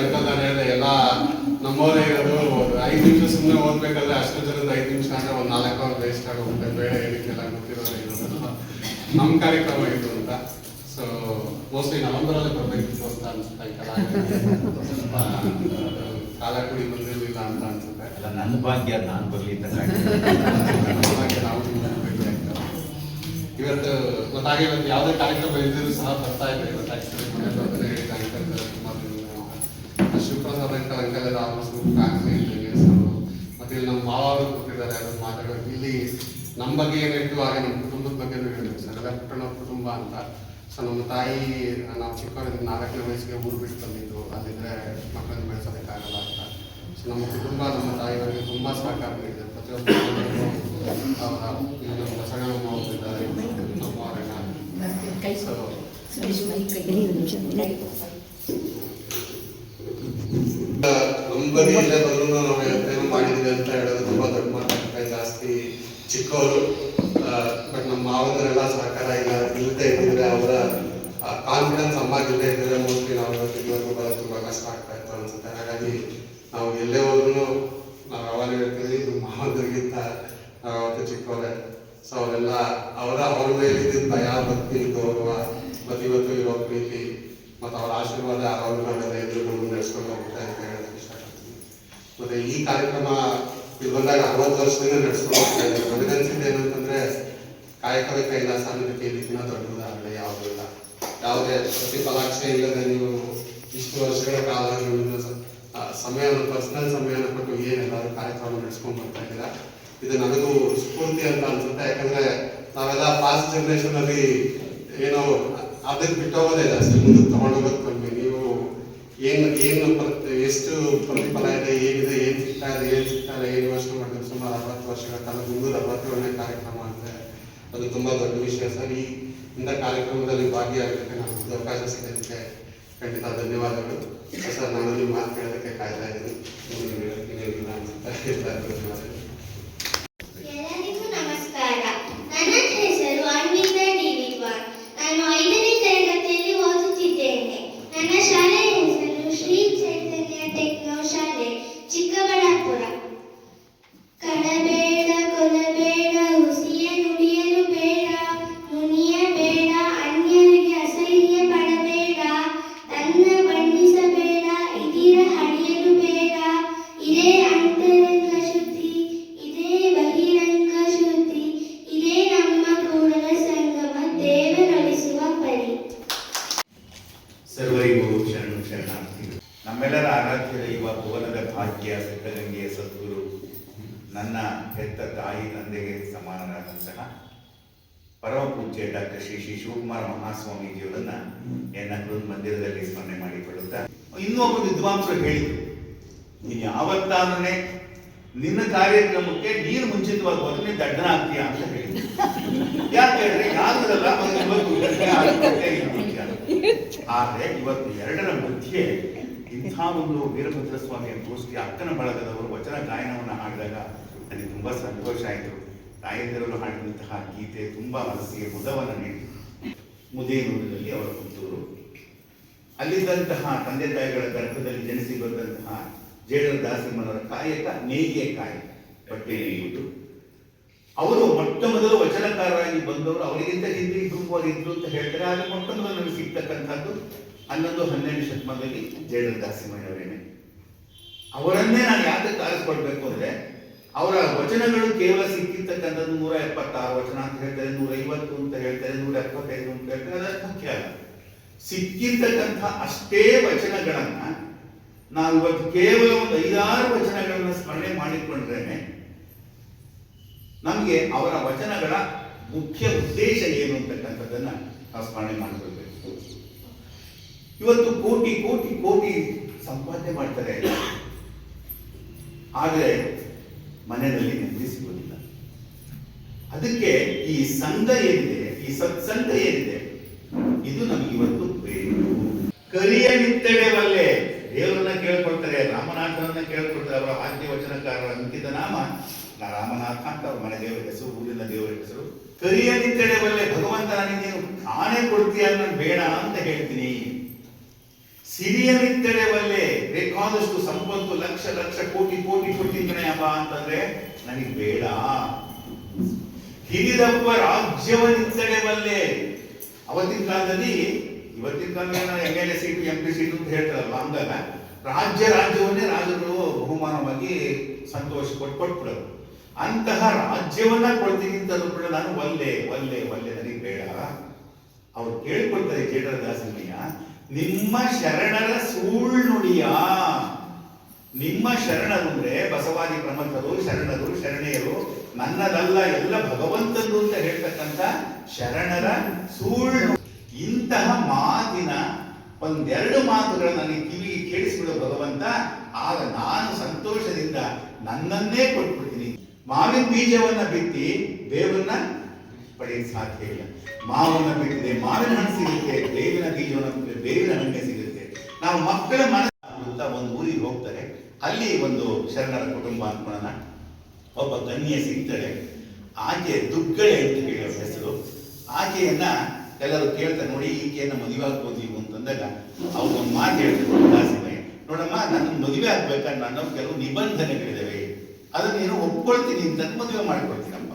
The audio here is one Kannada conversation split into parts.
ಅಂಕಲ್ ನಾನು ಹೇಳಿದೆ ಎಲ್ಲ ನಮ್ಮವರೇ ಇರೋದು ಐದು ನಿಮಿಷ ಸುಮ್ಮನೆ ಓದ್ಬೇಕಾದ್ರೆ ಅಷ್ಟು ಜನದ ಐದು ನಿಮಿಷ ಅಂದ್ರೆ ಒಂದು ನಾಲ್ಕು ಅವರ್ ವೇಸ್ಟ್ ಆಗೋಗುತ್ತೆ. ಬೇಡ ಹೇಳಿಕೆಲ್ಲ ಗೊತ್ತಿರೋರು ಇರೋದು ನಮ್ಮ ಕಾರ್ಯಕ್ರಮ ಇದು ಅಂತ. ಸೊ ಮೋಸ್ಟ್ಲಿ ನವೆಂಬರಲ್ಲಿ ಬರಬೇಕಿತ್ತು ಅಂತ ಕಲ ಸ್ವಲ್ಪ ಕಾಲ ಕುಡಿ ಬಂದಿರಲಿಲ್ಲ ಅಂತ ಅನ್ಸುತ್ತೆ. ಅಲ್ಲ ನನ್ನ ಭಾಗ್ಯ ನಾನು ಬರಲಿ ಅಂತ ನಾವು. ಇವತ್ತು ಗೊತ್ತಾಗಿ ಇವತ್ತು ಯಾವುದೇ ಕಾರ್ಯಕ್ರಮ ಇದ್ದರೂ ಸಹ ಬರ್ತಾ ಇದೆ. ಇವತ್ತು ಮನೆಯಲ್ಲಿ ಬಂದರೆ ಹೇಳಿದ ಅಂಕಲ್ ತುಂಬ ದಿನ ಅಂಕಲ್ ಎಲ್ಲ ಆಲ್ಮೋಸ್ಟ್ ಫ್ಯಾಮಿಲಿ ಮತ್ತೆ ಇಲ್ಲಿ ನಮ್ಮ ಮಾವರು ಕೊಟ್ಟಿದ್ದಾರೆ ಅದನ್ನು ಮಾತಾಡೋದು ಇಲ್ಲಿ ನಮ್ಮ ಬಗ್ಗೆ ಏನಿತ್ತು ಹಾಗೆ ನಮ್ಮ ಕುಟುಂಬದ ಬಗ್ಗೆ ಹೇಳಿದ್ರು ಸರ್ ಎಲ್ಲ ಪುಟ್ಟಣ ಕುಟುಂಬ ಅಂತ. ಸೊ ನಮ್ಮ ತಾಯಿ ನಾವು ಚಿಕ್ಕವರಿಂದ ನಾಲ್ಕನೇ ವಯಸ್ಸಿಗೆ ಊರು ಬಿಟ್ಟು ಬಂದಿದ್ದು. ಅಲ್ಲಿದ್ರೆ ಮಕ್ಕಳನ್ನ ಬೆಳೆಸೋದಕ್ಕಾಗಲ್ಲ ಅಂತ. ಸೊ ನಮ್ಮ ಕುಟುಂಬ ನಮ್ಮ ತಾಯಿಯವರಿಗೆ ತುಂಬ ಸಹಕಾರ ನೀಡಿದೆ ಇಲ್ಲಿ ನಮ್ಮ ಬಸವಣ್ಣಮ್ಮ ಹೋಗ್ತಿದ್ದಾರೆ ನಮ್ಮ ಅವರನ್ನ ಕೈ ಸೊ ನಂಬರಿ ಇಲ್ಲೇ ಬಂದ್ರು ನಾವು ಏನೋ ಮಾಡಿದ್ವಿ ಅಂತ ಹೇಳೋದು ತುಂಬಾ ದೊಡ್ಡ ಮಾತಾಡ್ತಾರೆ ಜಾಸ್ತಿ ಚಿಕ್ಕವರು ಬಟ್ ನಮ್ಮ ಮಾವನರೆಲ್ಲ ಸಹಕಾರ ಇಲ್ಲ ಇಲ್ಲದೆ ಇದ್ದಿದ್ರೆ ಅವರ ಕಾನ್ಫಿಡೆನ್ಸ್ ಅಮ್ಮಗೆ ಇಲ್ಲದೆ ಇದ್ದಿದ್ರೆ ಮೋಸ್ಟ್ಲಿ ನಾವು ಇವತ್ತು ಇಲ್ಲಿವರೆಗೂ ಬರೋದು ತುಂಬಾ ಕಷ್ಟ ಆಗ್ತಾ ಇತ್ತು ಅನ್ಸುತ್ತೆ ಹಾಗಾಗಿ ನಾವು ಎಲ್ಲೇ ಹೋದ್ರು ನಾವು ಯಾವಾಗ ಹೇಳ್ತೀವಿ ಇದು ಮಾವನರಿಗಿಂತ ನಾವು ಅವತ್ತು ಚಿಕ್ಕವರೇ ಸೊ ಅವರೆಲ್ಲ ಅವರ ಅವ್ರ ಮೇಲೆ ಇದ್ದಿದ್ದ ಭಯ ಭಕ್ತಿ ಗೌರವ ಮತ್ತೆ ಇವತ್ತು ಇರೋ ಪ್ರೀತಿ ಮತ್ತು ಅವರ ಆಶೀರ್ವಾದ ಅವ್ರ ಮೇಲೆ ಎದುರು ಮುಂದೆ ನಡೆಸ್ಕೊಂಡು ಹೋಗ್ತಾ ಅಂತ ಹೇಳೋದಕ್ಕೆ ಇಷ್ಟಪಡ್ತೀನಿ ಮತ್ತೆ ಈ ಕಾರ್ಯಕ್ರಮ ಇದು ಬಂದಾಗ ಅರವತ್ತು ವರ್ಷದಿಂದ ನಡೆಸ್ಕೊಂಡು ಹೋಗ್ತಾ ಇದ್ದೀವಿ ನನಗನ್ಸಿದ್ದು ಏನಂತಂದ್ರೆ ಕಾಯಕವೇ ಕೈಲಾಸ ಅನ್ನೋದಕ್ಕೆ ಇದಕ್ಕಿಂತ ದೊಡ್ಡ ಉದಾಹರಣೆ ಯಾವುದೂ ಇಲ್ಲ ಯಾವುದೇ ಪ್ರತಿಫಲಾಕ್ಷೆ ಇಲ್ಲದೆ ನೀವು ಇಷ್ಟು ವರ್ಷಗಳ ಕಾಲ ನೀವು ನಿಮ್ಮ ಸ- ಆ, ಸಮಯವನ್ನು ಸಮಯವನ್ನು ಕೊಟ್ಟು ಏನೆಲ್ಲರೂ ಕಾರ್ಯಕ್ರಮ ನಡೆಸ್ಕೊಂಡು ಬರ್ತಾ ಇದ್ದೀರಾ? ಇದು ನನಗೂ ಸ್ಫೂರ್ತಿ ಅಂತ ಅನ್ಸುತ್ತೆ. ಯಾಕಂದ್ರೆ ನಾವೆಲ್ಲ ಪಾಸ್ಟ್ ಜನರೇಷನ್ ಅಲ್ಲಿ ಏನೋ ಅದಕ್ಕೆ ಬಿಟ್ಟೋಗೋದೇ ಜಾಸ್ತಿ ಮುಂದೆ ತಗೊಂಡೋಗೋದು ಕಮ್ಮಿ ನೀವು ಏನು ಏನು ಎಷ್ಟು ಪ್ರತಿಫಲ ಇದೆ ಏನಿದೆ ಏನು ಸಿಗ್ತಾ ಇದೆ, ಏನು ಸಿಗ್ತಾ ಇದೆ ಏನು ಯೋಚನೆ ಮಾಡಿದ್ರೆ ಸುಮಾರು ಅರವತ್ತು ವರ್ಷಗಳ ಕಾಲ ಮುನ್ನೂರ ಅರವತ್ತೇಳನೇ ಕಾರ್ಯಕ್ರಮ ಅಂದರೆ ಅದು ತುಂಬಾ ದೊಡ್ಡ ವಿಷಯ ಸರ್. ಈ, ಇಂಥ ಕಾರ್ಯಕ್ರಮದಲ್ಲಿ ಭಾಗಿಯಾಗಲಿಕ್ಕೆ ನಮಗೆ ಅವಕಾಶ ಸಿಗೋದಕ್ಕೆ ಖಂಡಿತ ಧನ್ಯವಾದಗಳು. ಸರ್ ನಾನು ಮಾತು ಕೇಳೋದಕ್ಕೆ ಕಾಯ್ತಾ ಇದ್ದೀನಿ. ಧನ್ಯವಾದಗಳು ಎಲ್ಲರಿಗೂ ನಮಸ್ಕಾರ ನನ್ನ ಹೆಸರು ಅನ್ವಿತಾ ಡಿ ವಿದ್ವಾನ್ ನಾನು ಐದನೇ ತರಗತಿಯಲ್ಲಿ ಓದುತ್ತಿದ್ದೇನೆ ನನ್ನ ಶಾಲೆಯ ಹೆಸರು ಶ್ರೀ ಚೈತನ್ಯ ಟೆಕ್ನೋ ಶಾಲೆ ಚಿಕ್ಕಬಳ್ಳಾಪುರ ಕಡಬೇಡ ಕೊಲಬೇಡ ಹುಸಿಯ ನುಡಿಯಲು ಬೇಡ ಮುನಿಯಬೇಡ ಅನ್ಯರಿಗೆ ಅಸಹ್ಯ ಪಡಬೇಡ ತನ್ನ ಬಣ್ಣಿಸಬೇಡ ಇದಿರ ಹಡಿಯಲು ಬೇಡ ಇದೇ ಅಂತರಂಗ ಶುದ್ಧಿ ಇದೇ ಬಹಿರಂಗ ಶುದ್ಧಿ ಇದೇ ನಮ್ಮ ಕೂಡಲ ಸಂಗಮ ದೇವರೊಲಿಸುವ ಪರಿ ಸರ್ವರಿಗೂ ಶರಣು ಶರಣಾರ್ಥಿಗಳು ನಮ್ಮೆಲ್ಲರ ಆರಾಧ್ಯ ದೈವ ಭುವನದ ಭಾಗ್ಯ ಸಿದ್ಧಗಂಗೆಯ ಸದ್ಗುರು ನನ್ನ ಹೆತ್ತ ತಾಯಿ ತಂದೆಗೆ ಸಮಾನರಾದಂತಹ ಪರಮ ಪೂಜ್ಯ ಡಾಕ್ಟರ್ ಶ್ರೀ ಶ್ರೀ ಶಿವಕುಮಾರ ಮಹಾಸ್ವಾಮೀಜಿಯವರನ್ನ ಎನ್ನ ಹೃದ್ ಮಂದಿರದಲ್ಲಿ ಸ್ಮರಣೆ ಮಾಡಿಕೊಳ್ಳುತ್ತಾ ಇನ್ನೊಬ್ಬ ವಿದ್ವಾಂಸರು ಹೇಳಿದ್ರು ನೀನು ಯಾವತ್ತಾನೇ ನಿನ್ನ ಕಾರ್ಯಕ್ರಮಕ್ಕೆ ನೀನು ಮುಂಚಿತವಾಗಿ ಹೋದ್ರೆ ನೀನು ದಡ್ಡನ ಆಗ್ತೀಯ ಅಂತ ಹೇಳಿದ್ರು ಯಾಕೆ ಹೇಳಿದ್ರೆ ಯಾವ್ದಲ್ಲ ಒಂದು ಇವತ್ತು ಗಂಟೆ ಆರು ಗಂಟೆ ಇದು ಮುಖ್ಯ. ಆದ್ರೆ ಇವತ್ತು ಎರಡರ ಮಧ್ಯೆ ಇಂಥ ಒಂದು ವೀರಭದ್ರ ಸ್ವಾಮಿಯ ಗೋಷ್ಠಿ ಅಕ್ಕನ ಬಳಗದವರು ವಚನ ಗಾಯನವನ್ನು ಹಾಡಿದಾಗ ನನಗೆ ತುಂಬಾ ಸಂತೋಷ ಆಯಿತು. ತಾಯಂದಿರಲು ಹಾಡಿದಂತಹ ಗೀತೆ ತುಂಬಾ ಮನಸ್ಸಿಗೆ ಮುದವನ್ನು ನೀಡಿತು ಮುದೇನೂರಿನಲ್ಲಿ ಅವರ ಹುಟ್ಟೂರು ಅಲ್ಲಿದ್ದಂತಹ ತಂದೆ ತಾಯಿಗಳ ಗರ್ಭದಲ್ಲಿ ಜನಿಸಿ ಬಂದಂತಹ ಜೇಡರ ದಾಸಿಮ್ಮನವರ ಕಾಯಕ ನೇಯ್ಗೆ ಕಾಯಕ ಬಟ್ಟೆ ನೇಯುವುದು ಅವರು ಮೊಟ್ಟ ಮೊದಲು ವಚನಕಾರರಾಗಿ ಬಂದವರು. ಅವರಿಗಿಂತ ಹಿಂದೆ ಇದ್ರು ಅಂತ ಹೇಳ್ತಾರೆ ಆದ್ರೆ ಮೊಟ್ಟ ಮೊದಲು ನಮಗೆ ಸಿಗ್ತಕ್ಕಂಥದ್ದು. ಹನ್ನೊಂದು ಹನ್ನೆರಡು ಶತಮಾನದಲ್ಲಿ ಜೇಡರ ದಾಸಿಮಯ್ಯವರೇನೆ ಅವರನ್ನೇ ನಾನು ಯಾಕೆ ಕಾರಿಸ್ಕೊಳ್ಬೇಕು ಅಂದ್ರೆ, ಅವರ ವಚನಗಳು ಕೇವಲ ಸಿಕ್ಕಿರ್ತಕ್ಕಂಥದ್ದು ನೂರ ಎಪ್ಪತ್ತಾರು ವಚನ ಅಂತ ಹೇಳ್ತಾರೆ ನೂರ ಐವತ್ತು ಅಂತ ಹೇಳ್ತಾರೆ ನೂರ ಎಪ್ಪತ್ತೈದು ಅಂತ ಹೇಳ್ತಾರೆ ಅದಕ್ಕೆ ಮುಖ್ಯ ಅಲ್ಲ. ಸಿಕ್ಕಿರ್ತಕ್ಕಂಥ ಅಷ್ಟೇ ವಚನಗಳನ್ನ ನಾವು ಇವತ್ತು ಕೇವಲ ಒಂದು ಐದಾರು ವಚನಗಳನ್ನ ಸ್ಮರಣೆ ಮಾಡಿಕೊಂಡ್ರೇನೆ ನಮಗೆ ಅವರ ವಚನಗಳ ಮುಖ್ಯ ಉದ್ದೇಶ ಏನು ಅಂತಕ್ಕಂಥದ್ದನ್ನ ನಾವು ಸ್ಮರಣೆ ಮಾಡಿಕೊಳ್ಬೇಕು. ಇವತ್ತು ಕೋಟಿ ಕೋಟಿ ಕೋಟಿ ಸಂಪಾದನೆ ಮಾಡ್ತಾರೆ. ಆದರೆ ಮನೆಯಲ್ಲಿ ನೆಮ್ಮದಿ ಸಿಗೋದಿಲ್ಲ ಅದಕ್ಕೆ ಈ ಸಂಘ ಏನಿದೆ, ಈ ಸತ್ಸಂಗ ಏನಿದೆ, ಇದು ನಮಗೆ ಇವತ್ತು ಬೇಕು. ಕರಿಯ ನಿತ್ತೆಡೆ ಬಲ್ಲೆ ದೇವರನ್ನ ಕೇಳ್ಕೊಳ್ತಾರೆ ರಾಮನಾಥನನ್ನ ಕೇಳ್ಕೊಳ್ತಾರೆ, ಅವರ ಆದ್ಯ ವಚನಕಾರರ ನಾಮ. ರಾಮನಾಥ ಅಂತ ಅವ್ರ ಮನೆ ದೇವರ ಹೆಸರು, ಊರಿನ ದೇವರ ಹೆಸರು. ಕರಿಯನಿದ್ದೆಡೆ ಬಲ್ಲೆ ಭಗವಂತ ನನಗೆ ನೀನು ಕೊಡ್ತೀಯ ನಾನು ಬೇಡ ಅಂತ ಹೇಳ್ತೀನಿ. ಸಿರಿಯನಿದ್ದೆಡೆ ಬಲ್ಲೆ ಬೇಕಾದಷ್ಟು ಸಂಪತ್ತು ಲಕ್ಷ ಲಕ್ಷ ಕೋಟಿ ಕೋಟಿ ಕೊಟ್ಟಿದ್ದೇನೆ ಅಪ್ಪ ಅಂತಂದ್ರೆ ನನಗೆ ಬೇಡ. ಹಿರಿದಪ್ಪ ರಾಜ್ಯವನ್ನಿದ್ದೆಡೆ ಬಲ್ಲೆ. ಅವತ್ತಿನ ಕಾಲದಲ್ಲಿ, ಇವತ್ತಿನ ಕಾಲದಲ್ಲಿ M L A seat M P seat ಅಂತ ಹೇಳ್ತಾರಲ್ಲ ಅಂದಾಗ ರಾಜ್ಯ ರಾಜ್ಯವನ್ನೇ ರಾಜರು ಬಹುಮಾನವಾಗಿ ಸಂತೋಷ ಕೊಟ್ಟು ಕೊಟ್ಬಿಡೋದು. ಅಂತಹ ರಾಜ್ಯವನ್ನ ಕೊಡ್ತೀನಿ ಅಂತಂದ್ರು ಕೂಡ ನಾನು ಒಲ್ಲೆ ಒಲ್ಲೆ ಒಲ್ಲೆ ನನಗೆ ಬೇಡ. ಅವ್ರು ಕೇಳ್ಕೊಳ್ತಾರೆ ಜೇಡರ ದಾಸನಯ್ಯ ನಿಮ್ಮ ಶರಣರ ಸೂಳ್ನುಡಿಯ ನಿಮ್ಮ ಶರಣರು ಅಂದ್ರೆ ಬಸವಾದಿ ಪ್ರಮಥರು ಶರಣರು, ಶರಣೆಯರು, ನನ್ನದಲ್ಲ ಎಲ್ಲ ಭಗವಂತದ್ದು ಅಂತ ಹೇಳ್ತಕ್ಕಂಥ ಶರಣರ ಸೂಳ್ನು ಇಂತಹ ಮಾತಿನ ಒಂದೆರಡು ಮಾತುಗಳನ್ನು ನನಗೆ ಕಿವಿಗೆ ಕೇಳಿಸ್ಬಿಡು ಭಗವಂತ. ಆಗ ನಾನು ಸಂತೋಷದಿಂದ ನನ್ನನ್ನೇ ಕೊಟ್ಬಿಡ್ತೀನಿ. ಮಾವಿನ ಬೀಜವನ್ನ ಬಿತ್ತಿ ಬೇವನ್ನ ಪಡೆಯಲು ಸಾಧ್ಯ ಇಲ್ಲ. ಮಾವನ್ನ ಬಿಟ್ಟಿದೆ, ಮಾವಿನ ಹಣ್ಣು ಸಿಗುತ್ತೆ ಬೇವಿನ ಬೀಜವನ್ನು ಬಿಟ್ಟಿದೆ ನಂಬಿಕೆ ಸಿಗುತ್ತೆ. ನಾವು ಮಕ್ಕಳ ಮನೆ ಅಂತ ಒಂದು ಊರಿಗೆ ಹೋಗ್ತಾರೆ. ಅಲ್ಲಿ ಒಂದು ಶರಣರ ಕುಟುಂಬ ಅನ್ಕೊಳ್ಳೋಣ. ಒಬ್ಬ ಕನ್ಯೆ ಸಿಗ್ತಾಳೆ. ಆಕೆ ದುಗ್ಗಳೆ ಅಂತ ಹೇಳೋ ಹೆಸರು. ಆಕೆಯನ್ನ ಎಲ್ಲರೂ ಕೇಳ್ತಾರೆ ನೋಡಿ, ಈಕೆಯನ್ನ ಮದುವೆ ಆಗ್ಬೋದು ನೀವು ಅಂತಂದಾಗ ಒಂದು ಮಾತು ಹೇಳ್ತಾರೆ ನೋಡಮ್ಮ ನನ್ನ ಮದುವೆ ಆಗ್ಬೇಕಾದ್ರೆ ನನ್ನ ಕೆಲವು ನಿಬಂಧನೆಗಳಿದಾವೆ. ಅದನ್ನ ನೀನು ಒಪ್ಕೊಳ್ತೀನಿ ಅಂತ ಮದುವೆ ಮಾಡ್ಕೊಳ್ತೀನಪ್ಪ.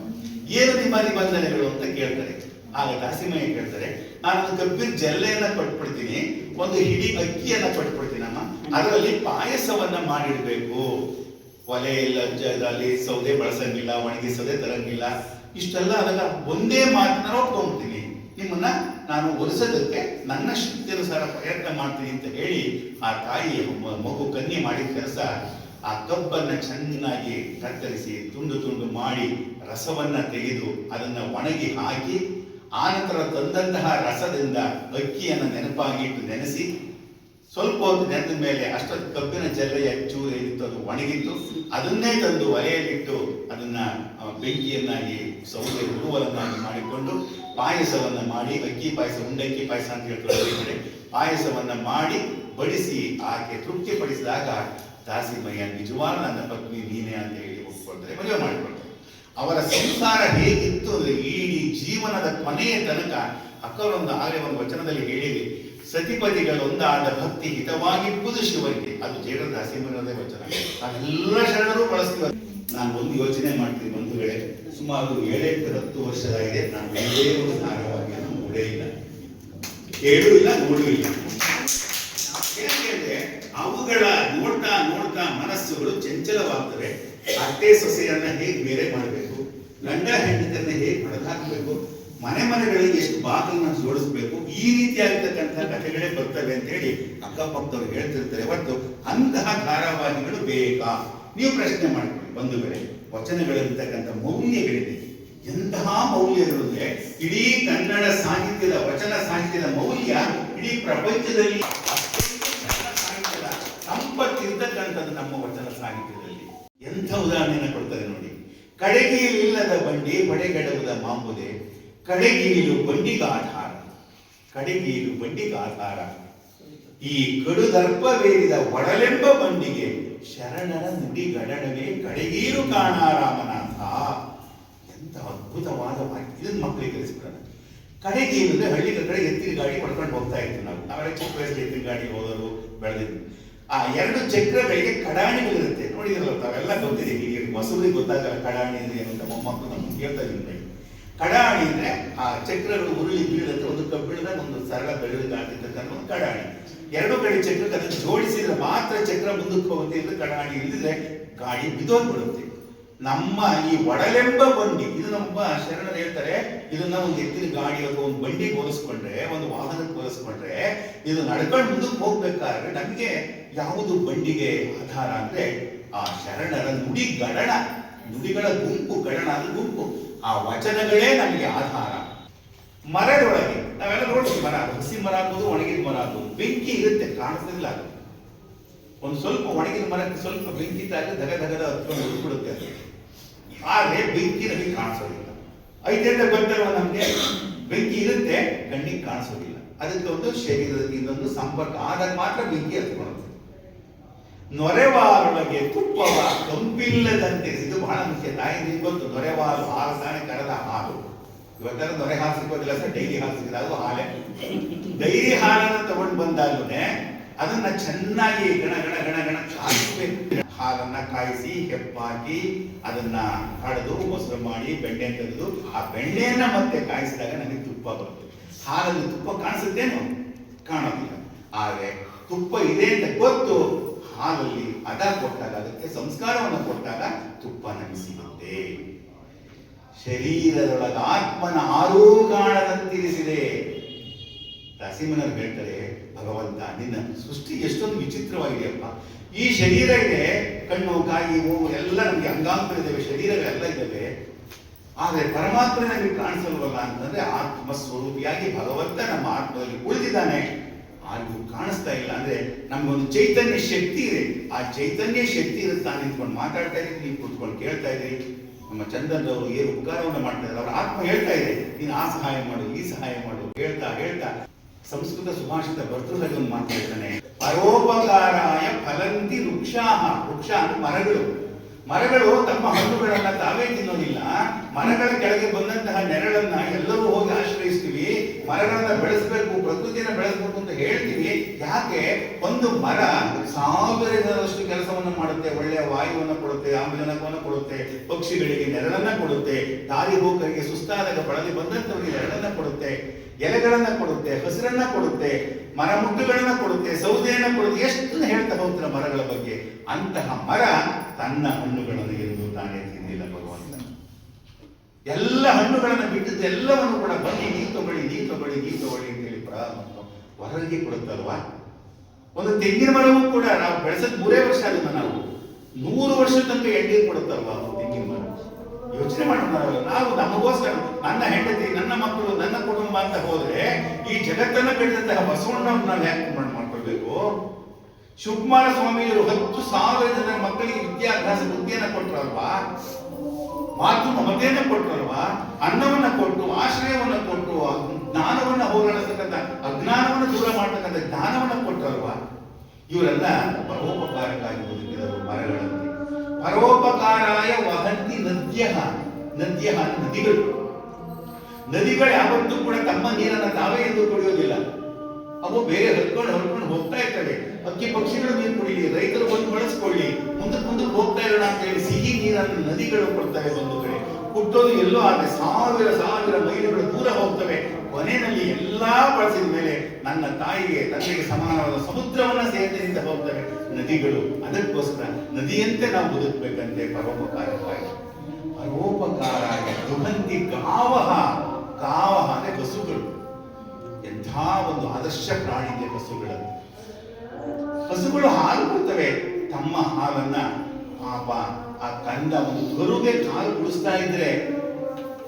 ಏನು ನಿಮ್ಮ ನಿಬಂಧನೆಗಳು ಅಂತ ಕೇಳ್ತಾರೆ. ಆಗ ದಾಸಿಮಯ್ಯ ನಾನು ಒಂದು ಕಬ್ಬಿನ ಜಲ್ಲೆಯನ್ನ ಕೊಟ್ಬಿಡ್ತೀನಿ, ಒಂದು ಹಿಡಿ ಅಕ್ಕಿಯನ್ನ ಕೊಟ್ಬಿಡ್ತೀನಮ್ಮ ಅದರಲ್ಲಿ ಪಾಯಸವನ್ನ ಮಾಡಿಡ್ಬೇಕು. ಒಲೆ ಇಲ್ಲ ಅಲ್ಲಿ ಸೌದೆ ಬಳಸಂಗಿಲ್ಲ ಒಣಗಿಸೋದೆ ತರಂಗಿಲ್ಲ, ಇಷ್ಟೆಲ್ಲ ಅದನ್ನ ಒಂದೇ ಮಾತನ್ನ ಒಪ್ಕೊಂಡ್ಬಿಡ್ತೀನಿ. ನಿಮ್ಮನ್ನ ನಾನು ಒಲಿಸೋದಕ್ಕೆ ನನ್ನ ಶಕ್ತಿಯನುಸಾರ ಪ್ರಯತ್ನ ಮಾಡ್ತೀನಿ ಅಂತ ಹೇಳಿ ಆ ತಾಯಿ ಮಗು ಕನ್ನಿ ಮಾಡಿದ ಕೆಲಸ, ಆ ಕಬ್ಬನ್ನ ಚೆನ್ನಾಗಿ ಕತ್ತರಿಸಿ, ತುಂಡು ತುಂಡು ಮಾಡಿ ರಸವನ್ನ ತೆಗೆದು ಅದನ್ನ ಒಣಗಿ ಹಾಕಿ ಆನಂತರ ತಂದಂತಹ ರಸದಿಂದ ಅಕ್ಕಿಯನ್ನು ನೆನಪಾಗಿಟ್ಟು ನೆನೆಸಿ ಸ್ವಲ್ಪ ಹೊತ್ತು ನೆನೆದ ಮೇಲೆ ಅಷ್ಟೊಂದು ಕಬ್ಬಿನ ಜಲ್ಲೆಯ ಚೂರು ಅದು ಒಣಗಿತ್ತು. ಅದನ್ನೇ ತಂದು ಒಲೆಯಲ್ಲಿಟ್ಟು ಅದನ್ನ ಬೆಂಕಿಯನ್ನಾಗಿ ಸೌದೆ ಉರುವಲನ್ನಾಗಿ ಮಾಡಿಕೊಂಡು ಪಾಯಸವನ್ನ ಮಾಡಿ, ಅಕ್ಕಿ ಪಾಯಸ, ಉಂಡಕ್ಕಿ ಪಾಯಸ ಅಂತ ಹೇಳ್ತಾರೆ ಪಾಯಸವನ್ನ ಮಾಡಿ ಬಡಿಸಿ ಆಕೆ ತೃಪ್ತಿಪಡಿಸಿದಾಗ ದಾಸಿಮಯ್ಯ ನಿಜವಾದ ನನ್ನ ಪತ್ನಿ ನೀನೇ ಅಂತ ಹೇಳಿ ಒಪ್ಪಿಕೊಳ್ತಾರೆ ಮದುವೆ ಮಾಡಿಕೊಳ್ತಾರೆ ಅವರ ಸಂಸಾರ ಹೇಗಿತ್ತು ಅಂದ್ರೆ ಇಡೀ ಜೀವನದ ಕೊನೆಯ ತನಕ ಅಕ್ಕರೊಂದು ಆಗಲೇ ಒಂದು ವಚನದಲ್ಲಿ ಹೇಳಿದೆ. ಸತಿಪತಿಗಳೊಂದಾದ ಭಕ್ತಿ ಹಿತವಾಗಿಪ್ಪುದು ಶಿವನಿಗೆ ಅದು ಜೀವನದ ದಾಸಿಮನದೇ ವಚನ. ಅದೆಲ್ಲ ಶರಣರು ಬಳಸ್ತೀವಿ. ನಾನು ಒಂದು ಯೋಚನೆ ಮಾಡ್ತೀನಿ ಬಂಧುಗಳೇ. ಸುಮಾರು ಏಳೆಂಟು ಹತ್ತು ವರ್ಷದಾಗಿದೆ. ನಾನು ಒಂದೇ ಒಂದು ಧಾರಾವಾಹಿಯನ್ನು ನೋಡೇ ಇಲ್ಲ. ಕೇಳೂ ಇಲ್ಲ, ನೋಡೂ ಇಲ್ಲ. ಅವುಗಳ ನೋಡ್ತಾ ನೋಡ್ತಾ ಮನಸ್ಸುಗಳು ಚಂಚಲವಾಗ್ತವೆ. ಅತ್ತೆ ಸೊಸೆಯನ್ನ ಹೇಗೆ ಬೇರೆ ಮಾಡಬೇಕು? ಗಂಡ ಹೆಂಡತಿಯನ್ನ ಹೇಗೆ ಹೊಡೆದಾಕಬೇಕು ಮನೆ ಮನೆಗಳಿಗೆ ಎಷ್ಟು ಬಾಕಲನ್ನ ಜೋಡಿಸ್ಬೇಕು? ಈ ರೀತಿಯಾಗಿರ್ತಕ್ಕಂಥ ಕಥೆಗಳೇ ಬರ್ತವೆ ಅಂತ ಹೇಳಿ ಅಕ್ಕಪಕ್ಕದವ್ರು ಹೇಳ್ತಿರ್ತಾರೆ. ಹೊರತು ಅಂತಹ ಧಾರಾವಾಹಿಗಳು ಬೇಕಾ? ನೀವು ಪ್ರಶ್ನೆ ಮಾಡ್ಕೊಳ್ಳಿ. ವೇಳೆ ವಚನಗಳಿರ್ತಕ್ಕಂಥ ಮೌಲ್ಯಗಳಿದೆ. ಎಂತಹ ಮೌಲ್ಯಗಳು ಅಂದ್ರೆ ಇಡೀ ಕನ್ನಡ ಸಾಹಿತ್ಯದ ವಚನ ಸಾಹಿತ್ಯದ ಮೌಲ್ಯ ಇಡೀ ಪ್ರಪಂಚದಲ್ಲಿ ಸಂಪತ್ತಿರ್ತಕ್ಕಂಥದ್ದು ನಮ್ಮ ವಚನ ಸಾಹಿತ್ಯದಲ್ಲಿ. ಎಂಥ ಉದಾಹರಣೆಯನ್ನು ಕೊಡ್ತಾರೆ ನೋಡಿ. ಕಡೆಗೀಲಿಲ್ಲದ ಬಂಡಿ ಬಡೆಗೆಡವದ ಮಾಂಬುದೆ, ಕಡೆಗೀಲು ಬಂಡಿಗಾಧಾರ ಕಡೆಗೀಲು ಬಂಡಿಗಾಧಾರ. ಈ ಕಡು ಕಡುದರ್ಪವೇರಿದ ಒಡಲೆಂಬ ಬಂಡಿಗೆ ಶರಣರ ನುಡಿ ಗಡಡವೇ ಕಡೆಗೀರು ಕಾಣ ರಾಮನಾಥ ಎಂತ ಅದ್ಭುತವಾದ ವಾಕ್ಯ. ಇದನ್ನ ಮಕ್ಕಳಿಗೆ ಕಲಿಸ್ಬಿಡೋಣ ಕಡೆಗೆ ಏನಂದ್ರೆ ಹಳ್ಳಿಗಳ ಕಡೆ ಎತ್ತಿನ ಗಾಡಿ ಹೊಡ್ಕೊಂಡು ಹೋಗ್ತಾ ಇತ್ತು ನಾವು. ನಾವೆಲ್ಲ ಚಿಕ್ಕ ವಯಸ್ಸಲ್ಲಿ ಎತ್ತಿನ ಗಾಡಿ ಹೋದರು ಬೆಳೆದಿದ್ವಿ. ಆ ಎರಡು ಚಕ್ರಗಳಿಗೆ ಕಡಾಣಿಗಳಿರುತ್ತೆ. ನೋಡಿದ್ರಲ್ಲ ತಾವೆಲ್ಲ ಗೊತ್ತಿದೆ ಹೊಸಬ್ರಿಗೆ ಗೊತ್ತಾಗಲ್ಲ. ಕಡಾಣಿ ಅಂದ್ರೆ ಅಂತ ಮೊಮ್ಮಕ್ಕಳು ನಮ್ಗೆ ಕೇಳ್ತಾ ಇದ್ದೀನಿ ಕಡಾಣಿ ಅಂದ್ರೆ ಆ ಚಕ್ರಗಳು ಉರುಳಿ ಬೀಳದಂತೆ ಒಂದು ಕಬ್ಬಿಣದ ಒಂದು ಸರಳ ಬೆಳೆದು ಕಾಣ್ತಿರ್ತಕ್ಕಂಥ ಒಂದು ಕಡಾಣಿ. ಎರಡು ಕಡೆ ಚಕ್ರಕ್ಕೆ ಅದನ್ನು ಜೋಡಿಸಿದ್ರೆ ಮಾತ್ರ ಚಕ್ರ ಮುಂದಕ್ಕೆ ಹೋಗುತ್ತೆ ಅಂದ್ರೆ ಕಡಾಣಿ ಇಲ್ಲದ್ರೆ ಗಾಡಿ ಬಿದ್ದೋಗ್ಬಿಡುತ್ತೆ. ನಮ್ಮ ಈ ಒಡಲೆಂಬ ಬಂಡಿ, ಇದು ನಮ್ಮ ಶರಣರು ಹೇಳ್ತಾರೆ, ಇದನ್ನ ಒಂದು ಎತ್ತಿನ ಗಾಡಿ ಅಥವಾ ಒಂದು ಬಂಡಿಗೆ ಹೋಲಿಸ್ಕೊಂಡ್ರೆ, ಒಂದು ವಾಹನಕ್ಕೆ ಹೋಲಿಸ್ಕೊಂಡ್ರೆ, ಇದು ನಡ್ಕೊಂಡು ಮುಂದಕ್ಕೆ ಹೋಗ್ಬೇಕಾದ್ರೆ ನಮಗೆ ಯಾವುದು ಬಂಡಿಗೆ ಆಧಾರ ಅಂದ್ರೆ ಆ ಶರಣರ ನುಡಿ ಗಣ ನುಡಿಗಳ ಗುಂಪು ಗಡಣ ಗುಂಪು. ಆ ವಚನಗಳೇ ನಮಗೆ ಆಧಾರ. ಮರದೊಳಗೆ, ನಾವೆಲ್ಲ ನೋಡ್ತೀವಿ ಮರ ಹಸಿ ಮರ ಆಗ್ಬೋದು, ಒಣಗಿದ ಮರ ಆಗ್ಬೋದು. ಬೆಂಕಿ ಇರುತ್ತೆ ಕಾಣಿಸೋದಿಲ್ಲ ಅದು. ಒಂದು ಸ್ವಲ್ಪ ಒಣಗಿದ ಮರಕ್ಕೆ ಸ್ವಲ್ಪ ಬೆಂಕಿ ತಾಗಿ ದಗ ದಗದ ಹತ್ಕೊಂಡು ಉಳ್ಬಿಡುತ್ತೆ ಅದು. ಆದ್ರೆ ಬೆಂಕಿ ನಮಗೆ ಕಾಣಿಸೋದಿಲ್ಲ. ಅಂತ ಗೊತ್ತಲ್ವ ನಮಗೆ ಬೆಂಕಿ ಇರುತ್ತೆ, ಕಣ್ಣಿಗೆ ಕಾಣಿಸೋದಿಲ್ಲ. ಅದಕ್ಕೆ ಒಂದು ಶರೀರದಲ್ಲಿ ಇನ್ನೊಂದು ಸಂಪರ್ಕ. ಆದಾಗ ಮಾತ್ರ ಬೆಂಕಿ ಹತ್ಕೊಳ್ಳುತ್ತೆ. ನೊರೆವಾರೊಳಗೆ ತುಪ್ಪವ ಕಂಪಿಲ್ಲದಂತೆ ಇದು ಬಹಳ ಮುಖ್ಯ. ತಾಯಿ ಗೊತ್ತು, ನೊರೆವಾರು ಹಾಲು ತಾನೆ ಕರೆದ ಹಾಲು. ಇವತ್ತರ ನೊರೆ ಹಾಲು ಸಿಗೋದಿಲ್ಲ ಸರ್, ಡೈರಿ ಹಾಲು ಅದು ಹಾಲೆ. ಡೈರಿ ಹಾಲನ್ನು ತಗೊಂಡು ಬಂದಾಗಲೇ ಅದನ್ನ ಚೆನ್ನಾಗಿ ಗಣ ಗಣ ಗಣ ಗಣ ಕಾಯಿಸಬೇಕು. ಹಾಲನ್ನ ಕಾಯಿಸಿ, ಹೆಪ್ಪಾಕಿ, ಅದನ್ನ ಕಡೆದು, ಮೊಸರು ಮಾಡಿ, ಬೆಣ್ಣೆ ತೆಗೆದು, ಆ ಬೆಣ್ಣೆಯನ್ನ ಮತ್ತೆ ಕಾಯಿಸಿದಾಗ ನನಗೆ ತುಪ್ಪ ಬರುತ್ತೆ. ಹಾಲಲ್ಲಿ ತುಪ್ಪ ಕಾಣಿಸುತ್ತೇನು? ಕಾಣೋದಿಲ್ಲ. ಆದ್ರೆ ತುಪ್ಪ ಇದೆ ಅಂತ ಗೊತ್ತು. ಹಾಲಲ್ಲಿ ಅಡ ಕೊಟ್ಟಾಗ, ಅದಕ್ಕೆ ಸಂಸ್ಕಾರವನ್ನು ಕೊಟ್ಟಾಗ ತುಪ್ಪ ನಮಿಸಿರುತ್ತೆ ಶರೀರದೊಳಗ ಆತ್ಮನ ಆರೂ ಕಾಣದಂತಿರಿಸಿದೆ ನರಸಿಂಹನವ್ರು ಹೇಳ್ತಾರೆ, ಭಗವಂತ, ನಿನ್ನ ಸೃಷ್ಟಿ ಎಷ್ಟೊಂದು ವಿಚಿತ್ರವಾಗಿದೆಯಪ್ಪ ಈ ಶರೀರ ಇದೆ, ಕಣ್ಣು, ಕಾಯಿ ಹೂವು ಎಲ್ಲ ನಮಗೆ ಅಂಗಾಂಗಗಳಿದ್ದಾವೆ ಶರೀರಗಳೆಲ್ಲ ಇದ್ದಾವೆ ಆದರೆ ಪರಮಾತ್ಮ ನಮಗೆ ಕಾಣಿಸಲ್ವಲ್ಲ ಅಂತಂದ್ರೆ ಆತ್ಮ ಸ್ವರೂಪಿಯಾಗಿ ಭಗವಂತ ನಮ್ಮ ಆತ್ಮದಲ್ಲಿ ಉಳಿದಿದ್ದಾನೆ. ಆದ್ರೂ ಕಾಣಿಸ್ತಾ ಇಲ್ಲ. ಅಂದ್ರೆ ನಮ್ಗೊಂದು ಚೈತನ್ಯ ಶಕ್ತಿ ಇದೆ. ಆ ಚೈತನ್ಯ ಶಕ್ತಿ ಇರುತ್ತೆ ನಾನು ನಿಂತ್ಕೊಂಡು ಮಾತಾಡ್ತಾ ಇದ್ದೀನಿ ನೀವು ಕೂತ್ಕೊಂಡು ಕೇಳ್ತಾ ಇದ್ರಿ ನಮ್ಮ ಚಂದನ್ ಅವರು ಏನು ಉಪಕಾರವನ್ನು ಮಾಡ್ತಾ ಇದ್ದಾರೆ, ಅವ್ರ ಆತ್ಮ ಹೇಳ್ತಾ ಇದೆ, ನೀನು ಆ ಸಹಾಯ ಮಾಡು, ಈ ಸಹಾಯ ಮಾಡು ಹೇಳ್ತಾ ಹೇಳ್ತಾ ಸಂಸ್ಕೃತ ಸುಭಾಷಿತ ಒಂದು ಮಾತಾಡ್ತಾನೆ ಪರೋಪಕಾರಾಯ ಫಲಂತಿ ವೃಕ್ಷಾಹ, ವೃಕ್ಷ ಅಂದ್ರೆ ಮರಗಳು. ಮರಗಳು ತಮ್ಮ ಹಣ್ಣುಗಳನ್ನ ತಾವೇ ತಿನ್ನೋದಿಲ್ಲ. ಮರಗಳ ಕೆಳಗೆ ಬಂದಂತಹ ನೆರಳನ್ನ ಎಲ್ಲರೂ ಹೋಗಿ ಆಶ್ರಯಿಸ್ತೀವಿ. ಮರಗಳನ್ನ ಬೆಳೆಸಬೇಕು, ಪ್ರಕೃತಿಯನ್ನ ಬೆಳೆಸಬೇಕು ಅಂತ ಹೇಳ್ತೀವಿ. ಯಾಕೆ? ಒಂದು ಮರ ಸಾವಿರದಷ್ಟು ಕೆಲಸವನ್ನು ಮಾಡುತ್ತೆ. ಒಳ್ಳೆಯ ವಾಯುವನ್ನು ಕೊಡುತ್ತೆ, ಆಮ್ಲಜನಕವನ್ನು ಕೊಡುತ್ತೆ, ಪಕ್ಷಿಗಳಿಗೆ ನೆರಳನ್ನ ಕೊಡುತ್ತೆ. ದಾರಿ ಹೋಗರಿಗೆ ಸುಸ್ತಾದಾಗ ಬಳಲಿ ಬಂದಂತವರಿಗೆ ನೆರಳನ್ನ ಕೊಡುತ್ತೆ. ಎಲೆಗಳನ್ನ ಕೊಡುತ್ತೆ, ಹಸಿರನ್ನ ಕೊಡುತ್ತೆ, ಮರ ಮುಟ್ಟುಗಳನ್ನ ಕೊಡುತ್ತೆ, ಸೌದೆಯನ್ನ ಕೊಡುತ್ತೆ ಎಷ್ಟು ಹೇಳ್ತಾ ಹೋಗ್ತಾರೆ ಮರಗಳ ಬಗ್ಗೆ? ಅಂತಹ ಮರ ತನ್ನ ಹಣ್ಣುಗಳನ್ನು ಎಂದು ತಾನೇ ತಿಂದಿಲ್ಲ ಭಗವಂತ ಎಲ್ಲ ಹಣ್ಣುಗಳನ್ನು ಬಿಟ್ಟಿದ್ದು ಎಲ್ಲವನ್ನು ಕೂಡ ಬನ್ನಿ, ನೀ ತಗೊಳ್ಳಿ ನೀ ತಗೊಳ್ಳಿ ನೀ ತಗೊಳ್ಳಿ ಅಂತೇಳಿ ಪರಮಾತ್ಮ ಹೊರಗೆ ಕೊಡುತ್ತಲ್ವಾ? ಒಂದು ತೆಂಗಿನ ಮರವೂ ಕೂಡ ನಾವು ಬೆಳೆಸದ್ ಮೂರೇ ವರ್ಷ ಆಗಿದೆ ನಾವು ನೂರು ವರ್ಷ ತನಕ ಎಣ್ಣೆ ಕೊಡುತ್ತಲ್ವಾ? ತೆಂಗಿನ ಮರ. ಯೋಚನೆ ಮಾಡ್ತಾರೆ ನಾವು ನಮಗೋಸ್ಕರ ನನ್ನ ಹೆಂಡತಿ, ನನ್ನ ಮಕ್ಕಳು, ನನ್ನ ಕುಟುಂಬ ಅಂತ ಹೋದ್ರೆ ಈ ಜಗತ್ತನ್ನ ಕಟ್ಟಿದಂತಹ ಬಸವಣ್ಣ ನಾವು ಯಾಕೆ ಮಾಡ್- ಮಾಡ್ಕೊಳ್ಬೇಕು? ಶಿವಕುಮಾರ ಸ್ವಾಮಿಯವರು ಹತ್ತು ಸಾವಿರ ಜನ ಮಕ್ಕಳಿಗೆ ವಿದ್ಯಾಭ್ಯಾಸ ಬುದ್ಧಿಯನ್ನ ಕೊಟ್ಟರಲ್ವಾ ಮಾತು ಮಮತೆಯನ್ನ ಕೊಟ್ಟರಲ್ವಾ ಅನ್ನವನ್ನ ಕೊಟ್ಟು, ಆಶ್ರಯವನ್ನ ಕೊಟ್ಟು, ಜ್ಞಾನವನ್ನ ಹೋರಾಡತಕ್ಕಂಥ ಅಜ್ಞಾನವನ್ನ ದೂರ ಮಾಡ್ತಕ್ಕಂಥ ಜ್ಞಾನವನ್ನ ಕೊಟ್ಟರಲ್ವಾ ಇವರೆಲ್ಲ ಪರೋಪಕಾರಕ್ಕಾಗಿ ಬದುಕಿದರು ಮರಗಳಂತೆ ಪರೋಪಕಾರಾಯ ವಹಂತಿ ನದ್ಯ ನದ್ಯ ನದಿಗಳು. ನದಿಗಳು ಯಾವತ್ತೂ ಕೂಡ ತಮ್ಮ ನೀರನ್ನು ತಾವೇ ಎಂದು ಕುಡಿಯೋದಿಲ್ಲ ಅವು ಬೇರೆ ಹರ್ಕೊಂಡು ಹರ್ಕೊಂಡು ಹೋಗ್ತಾ ಇರ್ತವೆ. ಅಕ್ಕಿ ಪಕ್ಷಿಗಳು ನೀರು ಕುಡಿಯಲಿ ರೈತರು ಬಂದು ಬಳಸ್ಕೊಳ್ಳಿ ಮುಂದಕ್ಕೆ ಮುಂದಕ್ಕೆ ಹೋಗ್ತಾ ಇರೋಣ ಅಂತ ಹೇಳಿ ಸಿಹಿ ನೀರನ್ನು ನದಿಗಳು ಕೊಡ್ತವೆ ಒಂದು ಕಡೆ. ಹುಟ್ಟೋದು ಎಲ್ಲೋ ಆದ್ರೆ ಸಾವಿರ ಸಾವಿರ ಮೈಲುಗಳು ದೂರ ಹೋಗ್ತವೆ. ಕೊನೆಯಲ್ಲಿ ಎಲ್ಲಾ ಬಳಸಿದ ಮೇಲೆ ನನ್ನ ತಾಯಿಗೆ, ತಂದೆಗೆ ಸಮಾನವಾದ ಸಮುದ್ರವನ್ನ ಸೇರಿನಿಂದ ಹೋಗ್ತವೆ. ನದಿಗಳು, ಅದಕ್ಕೋಸ್ಕರ ನದಿಯಂತೆ ನಾವು ಬದುಕಬೇಕಂತೆ ಪರೋಪಕಾರವಾಗಿ. ಪರೋಪಕಾರ ದುಹಂತಿ ಕಾವಹ ಕಾವಹ ಅಂದ್ರೆ ಹಸುಗಳು ಎಂಥ ಒಂದು ಆದರ್ಶ ಪ್ರಾಣಿ ಇದೆ ಹಸುಗಳಂತೆ ಹಸುಗಳು ಹಾಲು ಕೊಡ್ತವೆ. ತಮ್ಮ ಹಾಲನ್ನ ಪಾಪ ಆ ಕಂದ ಒಂದು ಕರುಗೆ ಹಾಲು ಕುಡಿಸ್ತಾ ಇದ್ರೆ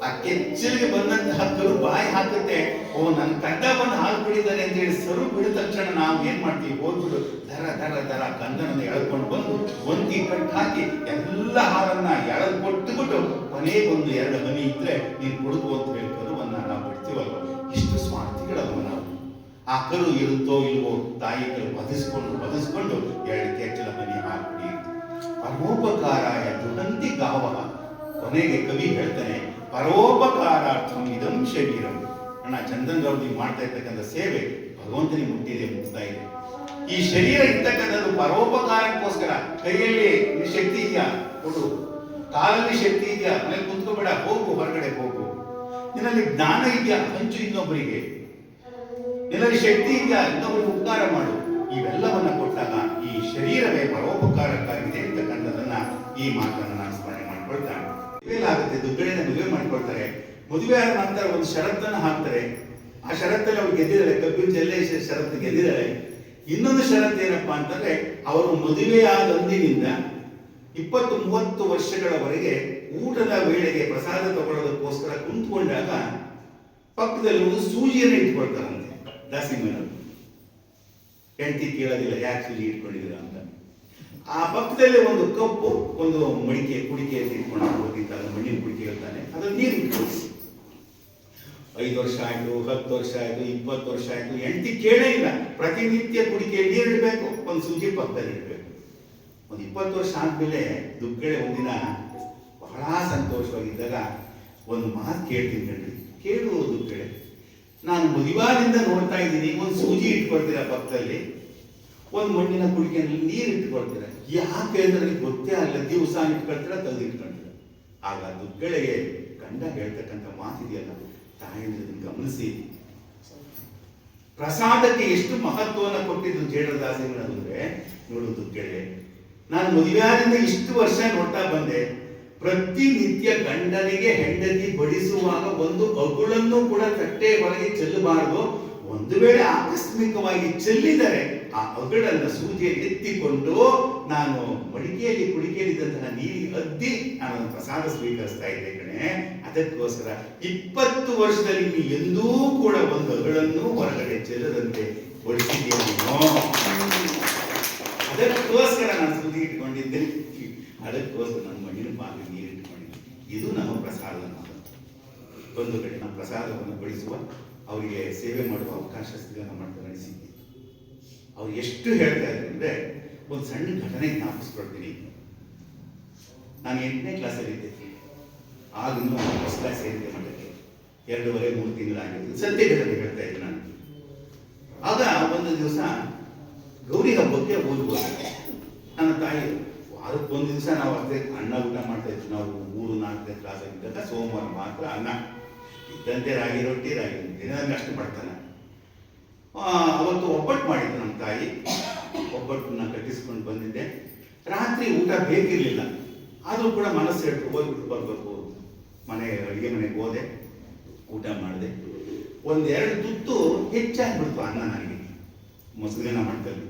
ಆ ಕೆಚ್ಚಲಿಗೆ ಬಂದಂತಹ ಕರು ಬಾಯಿ ಹಾಕುತ್ತೆ. ಓ ನನ್ನ ಕಂದ ಬಂದು ಹಾಲು ಅಂತ ಹೇಳಿ ಸರು ಬಿಡಿದ ತಕ್ಷಣ ನಾವು ಏನ್ ಮಾಡ್ತೀವಿ? ಹೋದ್ಬಿಡು. ದರ ದರ ದರ ಕಂದನನ್ನು ಎಳ್ಕೊಂಡು ಬಂದು ಒಂದಿ ಕಟ್ಟು ಹಾಕಿ ಎಲ್ಲ ಹಾಲನ್ನ ಎಳೆದು ಕೊಟ್ಟುಬಿಟ್ಟು ಕೊನೆಗೆ ಒಂದು ಎರಡು ಹನಿ ಇದ್ರೆ ನೀನು ಕೊಡುಗು ಅಂತ ಹೇಳಿ ಕರುವನ್ನ ನಾವು ಬಿಡ್ತೀವಲ್ವ? ಇಷ್ಟು ಸ್ವಾರ್ಥಿಗಳಲ್ವ ನಾವು? ಆ ಕರು ಇರುತ್ತೋ ಇಲ್ವೋ ತಾಯಿ ಕರು ಬದಿಸ್ಕೊಂಡು ಬದಿಸ್ಕೊಂಡು ಎರಡು ಕೆಚ್ಚಲ ಮನಿ ಹಾಕಿ ಪರೋಪಕಾರ ದುರಂತಿ ಗಾವ ಕೊನೆಗೆ ಕವಿ ಹೇಳ್ತಾನೆ ಪರೋಪಕಾರಾರ್ಥಂ ಇದಂ ಶರೀರಂ. ಅಣ್ಣ ಚಂದನ್ ಗೌಡ್ ನೀವು ಮಾಡ್ತಾ ಇರ್ತಕ್ಕಂಥ ಸೇವೆ ಭಗವಂತನಿಗೆ ಮುಟ್ಟಿದೆ ಮುಟ್ತಾ ಇದೆ. ಈ ಶರೀರ ಇರ್ತಕ್ಕಂಥದ್ದು ಪರೋಪಕಾರಕ್ಕೋಸ್ಕರ ಕೈಯಲ್ಲಿ ಶಕ್ತಿ ಇದೆಯಾ? ಕೊಡು. ಕಾಲಲ್ಲಿ ಶಕ್ತಿ ಇದೆಯಾ? ಮನೇಲಿ ಕುಂತ್ಕೋಬೇಡ, ಹೋಗು, ಹೊರಗಡೆ ಹೋಗು. ನಿನ್ನಲ್ಲಿ ಜ್ಞಾನ ಇದೆಯಾ? ಹಂಚು ಇನ್ನೊಬ್ಬರಿಗೆ ನಿನ್ನಲ್ಲಿ ಶಕ್ತಿ ಇದೆಯಾ? ಇನ್ನೊಬ್ಬರಿಗೆ ಉಪಕಾರ ಮಾಡು. ಇವೆಲ್ಲವನ್ನ ಕೊಟ್ಟಾಗ ಈ ಶರೀರವೇ ಪರೋಪಕಾರಕ್ಕಾಗಿದೆ ಅಂತಕ್ಕಂಥದನ್ನ ಈ ಮಾತನ್ನ ನಾನು ಸ್ಮರಣೆ ಮಾಡ್ಕೊಳ್ತಾನೆ ಆಗುತ್ತೆ, ದುಡ್ಡನ್ನ ಮದುವೆ ಮಾಡ್ಕೊಳ್ತಾರೆ. ಮದುವೆ ಆದ ನಂತರ ಒಂದು ಷರತ್ತನ್ನು ಹಾಕ್ತಾರೆ. ಆ ಷರತ್ತಲ್ಲಿ ಅವ್ರು ಗೆದ್ದಿದ್ದಾರೆ ಕಬ್ಬಿನ ಜಲ್ಲೆ ಷರತ್ತು ಗೆದ್ದಿದ್ದಾರೆ. ಇನ್ನೊಂದು ಷರತ್ತು ಏನಪ್ಪಾ ಅಂತಂದ್ರೆ, ಅವರು ಮದುವೆಯಾದಂದಿನಿಂದ ಇಪ್ಪತ್ತು ಮೂವತ್ತು ವರ್ಷಗಳವರೆಗೆ ಊಟದ ವೇಳೆಗೆ ಪ್ರಸಾದ ತಗೊಳ್ಳೋದಕ್ಕೋಸ್ಕರ ಕುಂತ್ಕೊಂಡಾಗ ಪಕ್ಕದಲ್ಲಿ ಒಂದು ಸೂಜಿಯನ್ನು ಇಟ್ಕೊಳ್ತಾರಂತೆ ದಾಸಿಮಯ್ಯನವರು ಹೆಂಡತಿ ಕೇಳೋದಿಲ್ಲ, ಯಾಕೆ ಸೂಜಿ ಇಟ್ಕೊಂಡಿದ್ದೀರಾ ಆ ಪಕ್ಕದಲ್ಲಿ ಒಂದು ಕಪ್ಪು, ಒಂದು ಮಡಿಕೆ, ಕುಡಿಕೆ ಇಟ್ಕೊಂಡು ಹೋಗಿರ್ತಾರೆ ಮಣ್ಣಿನ ಕುಡಿಕೆ ಇರ್ತಾನೆ ಅದ್ರಲ್ಲಿ ನೀರು ಇಟ್ಕೊಳ್ಳಿ ಐದು ವರ್ಷ ಆಯ್ತು, ಹತ್ತು ವರ್ಷ ಆಯ್ತು, ಇಪ್ಪತ್ತು ವರ್ಷ ಆಯ್ತು ಹೆಂಡತಿ ಕೇಳೇ ಇಲ್ಲ. ಪ್ರತಿನಿತ್ಯ ಕುಡಿಕೆ ನೀರು ಇಡಬೇಕು, ಒಂದು ಸುಜಿ ಪಕ್ಕದಲ್ಲಿ ಇಡಬೇಕು. ಒಂದು ಇಪ್ಪತ್ತು ವರ್ಷ ಆದ್ಮೇಲೆ ದುಗ್ಗಳೆ ಒಂದಿನ ಬಹಳ ಸಂತೋಷವಾಗಿದ್ದಾಗ ಒಂದು ಮಾತು ಕೇಳ್ತೀನಿ ಕಣ್ರಿ. ಕೇಳುವುದು ದುಗ್ಗಳೆ ನಾನು ಮದುವಾದಿಂದ ನೋಡ್ತಾ ಇದ್ದೀನಿ ಒಂದು ಸೂಜಿ ಇಟ್ಕೊಳ್ತೀರಾ ಪಕ್ಕದಲ್ಲಿ ಒಂದು ಮಣ್ಣಿನ ಕುಡಿಕೆಯಲ್ಲಿ ನೀರು ಇಟ್ಕೊಳ್ತೀರಾ. ಯಾಕೆ ಅಂದ್ರೆ ಗೊತ್ತೇ ಆಗಲ್ಲ ದಿವಸ ಇಟ್ಕೊಳ್ತೀರ ತೆಗೆದು ಇಟ್ಕೊಳ್ತೀರಾ? ಆಗ ದುಡ್ಗಳಿಗೆ ಗಂಡ ಹೇಳ್ತಕ್ಕಂಥ ಮಾತಿದೆಯಲ್ಲ ತಾಯಂದ್ರದನ್ನು ಗಮನಿಸಿ. ಪ್ರಸಾದಕ್ಕೆ ಎಷ್ಟು ಮಹತ್ವವನ್ನು ಕೊಟ್ಟಿದ್ದು ಜೇಡದಾಸಿಗಳು ಅಂದ್ರೆ, ನೋಡು ದುಗ್ಗಳೆ ನಾನು ಮದುವೆಯಾದಿಂದ ಇಷ್ಟು ವರ್ಷ ನೋಡ್ತಾ ಬಂದೆ. ಪ್ರತಿನಿತ್ಯ ಗಂಡನಿಗೆ ಹೆಂಡತಿ ಬಡಿಸುವಾಗ ಒಂದು ಅಗುಳನ್ನು ಕೂಡ ತಟ್ಟೆ ಒಳಗೆ ಚೆಲ್ಲಬಾರದು. ಒಂದು ವೇಳೆ ಆಕಸ್ಮಿಕವಾಗಿ ಚೆಲ್ಲಿದರೆ ಆ ಅಗಳನ್ನ ಸೂಜಿಯಲ್ಲಿ ಎತ್ತಿಕೊಂಡು ನಾನು ಮಡಿಕೆಯಲ್ಲಿ ಕುಡಿಕೆಯಲ್ಲಿದ್ದಂತಹ ನೀರಿ ಅದ್ದಿ ನಾನು ಪ್ರಸಾದ ಸ್ವೀಕರಿಸ್ತಾ ಇದ್ದೆ ಕಣೆ. ಅದಕ್ಕೋಸ್ಕರ ಇಪ್ಪತ್ತು ವರ್ಷದಲ್ಲಿ ನೀನು ಎಂದೂ ಕೂಡ ಒಂದು ಅಗಳನ್ನು ಹೊರಗಡೆ ಚೆಲ್ಲದಂತೆ ಅದಕ್ಕೋಸ್ಕರ ನಾನು ಸುದ್ದಿ ಇಟ್ಕೊಂಡಿದ್ದೆ. ಅದಕ್ಕೋಸ್ಕರ ನಾನು ಮಣ್ಣಿನ ಪಾತ್ರೆ ನೀರು ಇಟ್ಕೊಂಡಿದ್ದೆ. ಇದು ನಮ್ಮ ಪ್ರಸಾದದ ಮಾತು ಒಂದು ಕಡೆ ನಮ್ಮ ಪ್ರಸಾದವನ್ನು ಬಡಿಸುವ, ಅವರಿಗೆ ಸೇವೆ ಮಾಡುವ ಅವಕಾಶ ಸಿಗಲ್ಲ ಮಾಡ್ತಾ ಅನಿಸಿದ್ದೆ ಅವ್ರು ಎಷ್ಟು ಹೇಳ್ತಾ ಇದ್ರು ಅಂದ್ರೆ ಒಂದು ಸಣ್ಣ ಘಟನೆ ಜ್ಞಾಪಿಸ್ಕೊಳ್ತೀನಿ. ನಾನು ಎಂಟನೇ ಕ್ಲಾಸಲ್ಲಿ ಇದ್ದೆ. ಆಗಿನ್ನೂ ಫಸ್ಟ್ ಕ್ಲಾಸ್ ಏನಿದೆ ಮಠಕ್ಕೆ ಎರಡೂವರೆ, ಮೂರು ತಿಂಗಳಾಗಿತ್ತು ಸತ್ಯ ಘಟನೆ ಹೇಳ್ತಾ ಇದ್ದೆ ನಾನು. ಆಗ ಒಂದು ದಿವಸ ಗೌರಿ ಹಬ್ಬಕ್ಕೆ ಊರಿಗೆ ನನ್ನ ತಾಯಿ ವಾರಕ್ಕೆ ಒಂದು ದಿವಸ ನಾವು ಅಷ್ಟೇ ಅನ್ನ ಊಟ ಮಾಡ್ತಾ ಇದ್ವಿ. ನಾವು ಮೂರು, ನಾಲ್ಕನೇ ಕ್ಲಾಸ್ ಆಗಿದ್ದಾಗ ಸೋಮವಾರ ಮಾತ್ರ ಅನ್ನ. ಇದ್ದಂತೆ ರಾಗಿ ರೊಟ್ಟಿ, ರಾಗಿ ದಿನದಲ್ಲಿ ಅಷ್ಟು ಮಾಡ್ತಾನೆ. ಅವತ್ತು ಒಬ್ಬಟ್ಟು ಮಾಡಿದ್ದು ನಮ್ಮ ತಾಯಿ. ಒಬ್ಬಟ್ಟನ್ನ ಕಟ್ಟಿಸ್ಕೊಂಡು ಬಂದಿದ್ದೆ. ರಾತ್ರಿ ಊಟ ಬೇಕಿರಲಿಲ್ಲ. ಆದರೂ ಕೂಡ ಮನಸ್ಸು ಹೇಳ್ತು ಹೋಗ್ಬಿಟ್ಟು ಬರಬೇಕು ಮನೆ, ಅಡುಗೆ ಮನೆಗೆ ಹೋದೆ. ಊಟ ಮಾಡಿದೆ. ಒಂದೆರಡು ತುತ್ತು ಹೆಚ್ಚಾಗ್ಬಿಡ್ತು ಅನ್ನ ನನಗೆ. ಮೊಸರಿನ ಮಾಡ್ತಾರೆ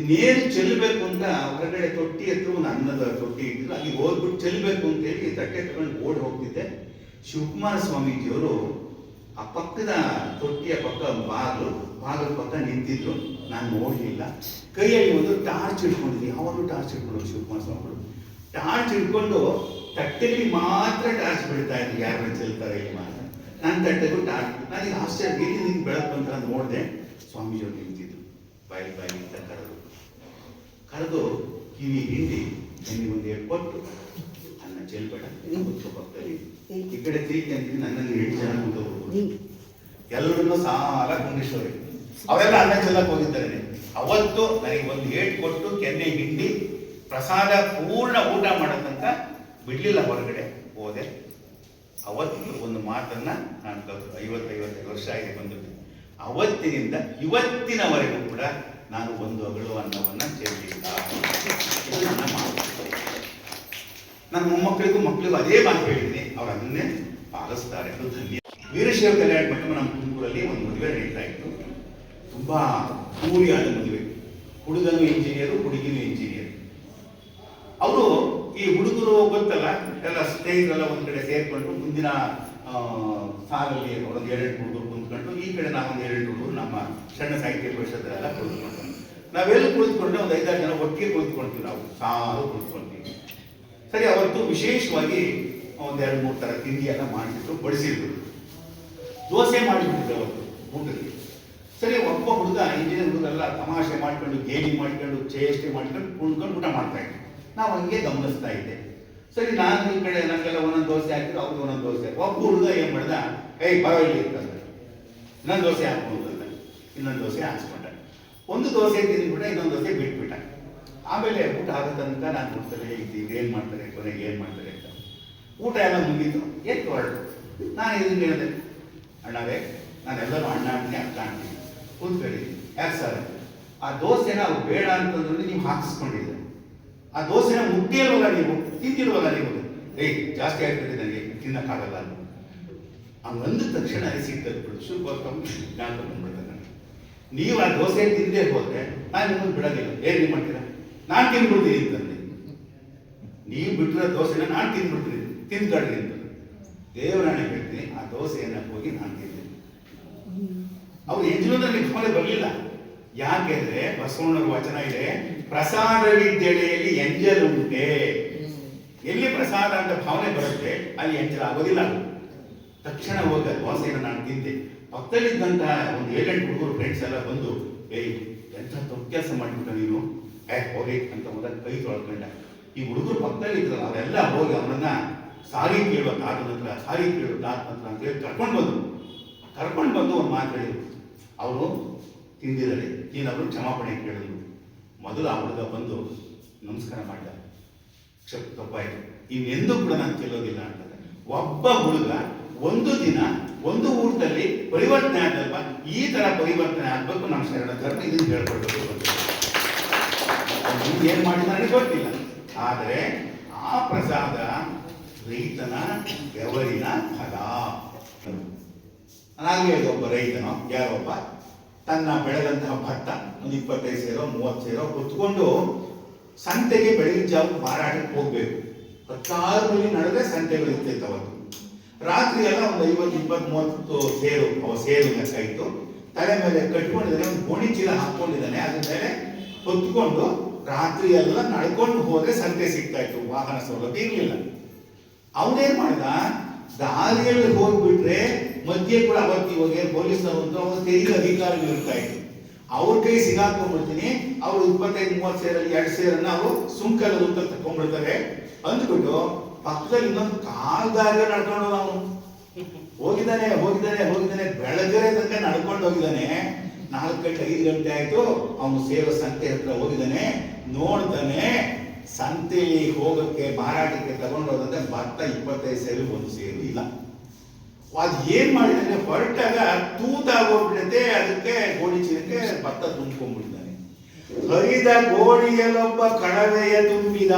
ಇನ್ನೇನು ಚೆಲ್ಲಬೇಕು ಅಂತ ಹೊರಗಡೆ ತೊಟ್ಟಿ ಹತ್ರ ಒಂದು ಅನ್ನದ ತೊಟ್ಟಿ ಇಟ್ಟಿದ್ರು ಅಲ್ಲಿ ಹೋಗ್ಬಿಟ್ಟು ಚೆಲ್ಲಬೇಕು ಅಂತ ಹೇಳಿ ತಟ್ಟೆ ತಗೊಂಡು ಓಡಿ ಹೋಗ್ತಿದ್ದೆ. ಶಿವಕುಮಾರ ಸ್ವಾಮೀಜಿಯವರು ಆ ಪಕ್ಕದ ತೊಟ್ಟಿಯ ಪಕ್ಕ ಬಾಗಿಲು ಬಾಗಿಲು ಪಕ್ಕ ನಿಂತಿದ್ರು. ನಾನು ನೋಡಲಿಲ್ಲ. ಕೈಯಲ್ಲಿ ಒಂದು ಟಾರ್ಚ್ ಇಟ್ಕೊಂಡಿದ್ವಿ ಯಾವಾಗಲೂ ಟಾರ್ಚ್ ಇಟ್ಕೊಂಡು ಶಿವಕುಮಾರ ಸ್ವಾಮಿಗಳು ಟಾರ್ಚ್ ಇಟ್ಕೊಂಡು ತಟ್ಟೆಯಲ್ಲಿ ಮಾತ್ರ ಟಾರ್ಚ್ ಬಿಡ್ತಾ ಇದ್ರು ಯಾರು ಚೆಲ್ತಾರೆ ಇಲ್ಲಿ ಮಾತ್ರ. ನನ್ನ ತಟ್ಟೆಗೂ ಟಾರ್ಚ್ ನನಗೆ ಆಶ್ಚರ್ಯ. ಎಲ್ಲಿ ನಿಂಗೆ ಬೆಳಕು ಅಂತ ನೋಡಿದೆ. ಸ್ವಾಮೀಜಿಯವರು ನಿಂತಿದ್ರು. ಬಾಯಿ ಬಾಯಿ ಅಂತ ಕರೆದು. ಕರೆದು ಕಿವಿ ಹಿಂಡಿ ನನಗೆ ಒಂದು ಎರಡು ಕೊಟ್ಟು ಅನ್ನ ಚೆಲ್ಬೇಡ ಕೂತ್ಕೋ ಪಕ್ಕದಲ್ಲಿ. ಈ ಕಡೆ ತಿರುಗಿ ನನ್ನಲ್ಲಿ ಎಂಟು ಜನ ಕೂತವರು. ಎಲ್ಲರನ್ನೂ ಸಾಲ ಕುಂಡಿಸೋರಿ ಅವೆಲ್ಲ ಅನ್ನ ಚೆಲ್ಲಕ್ಕೆ ಹೋಗಿದ್ದಾರೆ ಅವತ್ತು ನನಗೆ ಒಂದು ಏಟ್ ಕೊಟ್ಟು ಕೆನ್ನೆ ಹಿಂಡಿ ಪ್ರಸಾದ ಪೂರ್ಣ ಊಟ ಮಾಡೋ ಬಿಡಲಿಲ್ಲ ಹೊರಗಡೆ. ಹೋದೆ. ಅವತ್ತು ಒಂದು ಮಾತನ್ನ ನಾನು ಕಲ್ತು. ಐವತ್ತೈವತ್ತೈದು ವರ್ಷ ಆಗಿದೆ ಬಂದು ಅವತ್ತಿನಿಂದ ಇವತ್ತಿನವರೆಗೂ ಕೂಡ ನಾನು ಒಂದು ಅಗಳು ಅನ್ನವನ್ನ ಚೆಲ್ಲಿಲ್ಲ ನನ್ನ ಮೊಮ್ಮಕ್ಕಳಿಗೂ ಮಕ್ಕಳಿಗೂ ಅದೇ ಮಾತು ಹೇಳಿದ್ದೀನಿ. ಅವರು ಅದನ್ನೇ ಪಾಲಿಸ್ತಾರೆ. ಅದು ಧನ್ಯ. ವೀರಶೈವ ಕಲ್ಯಾಣ ಮಂಟಪ ನಮ್ಮ ತುಮಕೂರಲ್ಲಿ ಒಂದು ಮದುವೆ ನಡೀತಾ ಇತ್ತು. ತುಂಬಾ ಪೂರಿಯಾದ ಮದುವೆ. ಹುಡುಗನು ಇಂಜಿನಿಯರು ಹುಡುಗಿನೂ ಇಂಜಿನಿಯರ್ ಅವರು ಈ ಹುಡುಗರು ಗೊತ್ತಲ್ಲ, ಎಲ್ಲ ಸ್ನೇಹಿತರೆಲ್ಲ ಒಂದ್ ಕಡೆ ಸೇರ್ಕೊಂಡು ಮುಂದಿನ ಸಾಲಲ್ಲಿ ಒಂದು ಎರಡು ಹುಡುಗರು ಕುಂತ್ಕೊಂಡು ಈ ಕಡೆ ನಾವೊಂದು ಎರಡು ಹುಡುಗರು ನಮ್ಮ ಸಣ್ಣ ಸಾಹಿತ್ಯ ಪರಿಷತ್ತೆಲ್ಲ ಕುಳಿತುಕೊಂಡು ನಾವೆಲ್ಲ ಕುಳಿತುಕೊಂಡು ಒಂದು ಐದಾರು ಜನ ಒಟ್ಟಿಗೆ ಕುಳಿತುಕೊಳ್ತೀವಿ ನಾವು, ಸಾಲು ಕುಳಿತುಕೊಳ್ತೀವಿ ಸರಿ, ಅವತ್ತು ವಿಶೇಷವಾಗಿ ಒಂದೆರಡು ಮೂರು ಥರ ತಿಂಡಿಯೆಲ್ಲ ಮಾಡಿಬಿಟ್ಟು ಬಡಿಸಿದ್ರು. ದೋಸೆ ಮಾಡಿಬಿಟ್ಟಿದ್ರು ಅವತ್ತು ಊಟಕ್ಕೆ. ಸರಿ ಒಬ್ಬ ಹುಡುಗ ಇಂಜಿನಿಯರ್ ಹುಡುಗರೆಲ್ಲ ತಮಾಷೆ ಮಾಡ್ಕೊಂಡು, ಗೇಲಿ ಮಾಡ್ಕೊಂಡು ಚೇಷ್ಟೆ ಮಾಡ್ಕೊಂಡು ಕುಣ್ಕೊಂಡು ಊಟ ಮಾಡ್ತಾ ಇದ್ದೆ ನಾವು ಹಂಗೆ ಗಮನಿಸ್ತಾ ಇದ್ದೆ. ಸರಿ, ನಾನು ಈ ಕಡೆ ನನಗೆಲ್ಲ ಒಂದೊಂದು ದೋಸೆ ಹಾಕಿದ್ರು ಅವ್ರಿಗೆ ಒಂದೊಂದು ದೋಸೆ ಒಬ್ಬ ಹುಡುಗ ಏನು ಮಾಡ್ದ? ಏಯ್ ಪರವಾಗಿಲ್ಲ ಇರ್ತಂದ್ರೆ ಇನ್ನೊಂದು ದೋಸೆ ಹಾಕ್ಬೋದು ಅಂತ. ಇನ್ನೊಂದು ದೋಸೆ ಹಾಕ್ಸ್ಕೊಂಡೆ. ಒಂದು ದೋಸೆ ತಿಂದ್ಬಿಟ್ಟೆ ಇನ್ನೊಂದು ದೋಸೆ ಬಿಟ್ಬಿಟ್ಟ. ಆಮೇಲೆ ಊಟ ತನಕ ನಾನು ನೋಡ್ತಾರೆ ಇದು ಏನು ಮಾಡ್ತಾರೆ ಕೊನೆಗೆ, ಏನು ಮಾಡ್ತಾರೆ ಅಂತ. ಊಟ ಎಲ್ಲ ಮುಗೀತು. ಎತ್ತು ಹೊರಟು. ನಾನು ಇದನ್ನು ಹೇಳಿದೆ ಅಣ್ಣವೇ, ನಾನೆಲ್ಲರೂ ಅಣ್ಣ ಅಂತೀನಿ ಅಕ್ಕ ಅಂತೀನಿ ಕೂತ್ಕೊಳ್ಳಿ. ಯಾಕೆ ಸರ್? ಆ ದೋಸೆನ ಬೇಡ ಅಂತಂದ್ರೆ ನೀವು ಹಾಕಿಸ್ಕೊಂಡಿದ್ದೆ ಆ ದೋಸೆನ ಮುಟ್ಟಿಲ್ವಲ್ಲ ನೀವು ತಿಂತಿರುವಾಗ ನೀವು. ಏಯ್, ಜಾಸ್ತಿ ಆಗ್ತದೆ ನನಗೆ ತಿನ್ನಕ್ಕಾಗಲ್ಲ ಹಂಗಂದ ತಕ್ಷಣ ಸಿಗ್ತದೆ ಜ್ಞಾನ ನಾನು ನನಗೆ ನೀವು ಆ ದೋಸೆ ತಿಂದೇ ಹೋದ್ರೆ ನಾನು ನಿಮ್ಮನ್ನು ಬಿಡೋದಿಲ್ಲ. ಏನು ನೀವು ಮಾಡ್ತೀರಾ? ನಾನು ತಿನ್ಬಿಡ್ತೀನಿ ಅಂತಂದೆ. ನೀವು ಬಿಟ್ಟಿರೋ ದೋಸೆನ ನಾನು ತಿಂದ್ಬಿಡ್ತೀನಿ ತಿಂದ್ಕೊಳ್ಳಿ ಅಂತ. ದೇವರಾಣೆ ಹೇಳ್ತೀನಿ, ಆ ದೋಸೆಯನ್ನು ಹೋಗಿ ನಾನು ತಿಂದೆ ಅವ್ರು ಯಜಮಾನಲ್ಲಿ ಗಮನ ಬರಲಿಲ್ಲ. ಯಾಕೆಂದ್ರೆ ಬಸವಣ್ಣವ್ರ ವಚನ ಇದೆ ಪ್ರಸಾದ ವಿದ್ಯೆಯಲ್ಲಿ ಎಂಜಲ್ ಉಂಟೆ. ಎಲ್ಲಿ ಪ್ರಸಾದ ಅಂತ ಭಾವನೆ ಬರುತ್ತೆ ಅಲ್ಲಿ ಎಂಜಲ್ ಆಗೋದಿಲ್ಲ. ತಕ್ಷಣ ಹೋಗ ದೋಸೆಯನ್ನು ನಾನು ತಿಂದೆ. ಪಕ್ಕದಲ್ಲಿದ್ದಂತಹ ಒಂದು ಏಳೆಂಟು ಹುಡುಗರು ಫ್ರೆಂಡ್ಸ್ ಎಲ್ಲ ಬಂದು ಏಯ್ ಎಂಥ ತಪ್ಪು ಕೆಲಸ ಮಾಡಿಬಿಟ್ಟ ನೀನು? ಏ ಹೋಗಿ ಅಂತ ಮೊದಲ ಕೈ ತೊಳ್ಕೊಂಡ. ಈ ಹುಡುಗರು ಪಕ್ಕದಲ್ಲಿ ಇದ್ರಲ್ಲ ಅವರೆಲ್ಲ ಹೋಗಿ ಅವನನ್ನ ಸಾರಿ ಕೇಳುವ ತಾತನ ಹತ್ರ ಸಾರಿ ಕೇಳುವ ತಾತನ ಹತ್ರ ಅಂತ ಹೇಳಿ ಕರ್ಕೊಂಡು ಬಂದು ಕರ್ಕೊಂಡು ಬಂದು ಒಂದು ಮಾತಾಡಿದ್ರು. ಅವರು ತಿಂದಿರಲಿ ಏನಾದರೂ ಕ್ಷಮಾಪಣೆ ಕೇಳಿದ್ರು. ಮೊದಲು ಆ ಹುಡುಗ ಬಂದು ನಮಸ್ಕಾರ ಮಾಡಿದ. ಕ್ಷಪ್, ತಪ್ಪಾಯಿತು. ಇನ್ನೆಂದೂ ಕೂಡ ನಾನು ಚೆಲ್ಲೋದಿಲ್ಲ ಅಂತಾರೆ ಒಬ್ಬ ಹುಡುಗ ಒಂದು ದಿನ ಒಂದು ಊಟದಲ್ಲಿ ಪರಿವರ್ತನೆ ಆದಲ್ವಾ? ಈ ತರ ಪರಿವರ್ತನೆ ಆಗಬೇಕು ನಮ್ಮ ಶರಣ ಧರ್ಮ ಇದನ್ನು ಅವ್ನು ಏನ್ ಮಾಡಿದ ನನಗೆ ಗೊತ್ತಿಲ್ಲ. ಆದರೆ ಆ ಪ್ರಸಾದ ರೈತನ ಬೆವರಿನ ಫಲ. ನಾನು ಒಬ್ಬ ರೈತನೋ ಯಾರೊಬ್ಬ ತನ್ನ ಬೆಳೆದಂತಹ ಭತ್ತ, ಒಂದು ಇಪ್ಪತ್ತೈದು ಸೇರೋ, ಮೂವತ್ತು ಸೇರೋ ಕುತ್ಕೊಂಡು ಸಂತೆಗೆ ಬೆಳಗಿನ ಜಾವ ಮಾರಾಟಕ್ಕೆ ಹೋಗ್ಬೇಕು. ಹತ್ತಾರು ಮಿಲಿ ನಡೆದ್ರೆ ಸಂತೆಗಳು ಇರ್ತಿತ್ತು ಅವತ್ತು ರಾತ್ರಿ ಎಲ್ಲ ಒಂದು ಐವತ್ತು ಇಪ್ಪತ್ತು ಮೂವತ್ತು ಸೇರು, ಅವ ಸೇರು ಲೆಕ್ಕ ತಲೆ ಮೇಲೆ ಕಟ್ಕೊಂಡಿದ್ದಾನೆ, ಒಂದು ಗೋಣಿ ಚೀಲ ಹಾಕೊಂಡಿದ್ದಾನೆ. ಅದ್ರ ಮೇಲೆ ಹೊತ್ಕೊಂಡು ರಾತ್ರಿ ಎಲ್ಲ ನಡ್ಕೊಂಡು ಹೋದ್ರೆ ಸಂತೆ ಸಿಗ್ತಾ ಇತ್ತು, ವಾಹನ ಸೌಲಭ್ಯ ಇರಲಿಲ್ಲ. ಅವನೇನ್ ಮಾಡಿದ? ದಾರಿಯಲ್ಲಿ ಹೋಗ್ಬಿಟ್ರೆ ಮಧ್ಯೆ ಕೂಡ ಅವತ್ತು ಇವಾಗ ಅಂತ ಅವ್ರ ತೆರಿಗೆ ಅಧಿಕಾರಿಗಳು ಇರ್ತಾ ಇದ್ರು. ಅವ್ರ ಕೈ ಸಿಗಾಕೊಂಡ್ಬಿಡ್ತೀನಿ, ಅವ್ರು ಇಪ್ಪತ್ತೈದು, ಮೂವತ್ತು ಸೇರಲ್ಲಿ ಎರಡು ಸೇರನ್ನ ಅವರು ಸುಂಕದ ಅಂತ ತಕೊಂಡ್ಬಿಡ್ತಾರೆ ಅಂದ್ಬಿಟ್ಟು ಪಕ್ಕದಲ್ಲಿ ಇನ್ನೊಂದು ಕಾಲ್ ದಾರಿ ನಡ್ಕೊಂಡು ನಾವು. ಹೋಗಿದ್ದಾನೆ ಹೋಗಿದ್ದಾನೆ ಹೋಗಿದ್ದಾನೆ ಬೆಳಗ್ಗೆ ತನಕ ನಡ್ಕೊಂಡು ಹೋಗಿದ್ದಾನೆ. ನಾಲ್ಕು ಗಂಟೆ, ಐದು ಗಂಟೆ ಆಯ್ತು, ಅವನು ಸೇವ ಸಂತೆ ಹತ್ರ ಹೋಗಿದ್ದಾನೆ. ನೋಡ್ತಾನೆ, ಸಂತೆಯಲ್ಲಿ ಹೋಗಕ್ಕೆ ಮಾರಾಟಕ್ಕೆ ತಗೊಂಡೋದಂದ್ರೆ ಭತ್ತ ಇಪ್ಪತ್ತೈದು ಸೇರು ಒಂದು ಸೇರು ಇಲ್ಲ. ಅದು ಏನ್ ಮಾಡಿದ್ರೆ ಹೊರಟಾಗ ತೂತಾಗೋಗ್ಬಿಡುತ್ತೆ, ಅದಕ್ಕೆ ಗೋಣಿ ಚೀಲಕ್ಕೆ ಭತ್ತ ತುಂಬಿಕೊಂಡ್ಬಿಡ್ತಾನೆ. ಹರಿದ ಗೋಣಿಯಲ್ಲೊಬ್ಬ ಕಳವೆಯ ತುಂಬಿದ.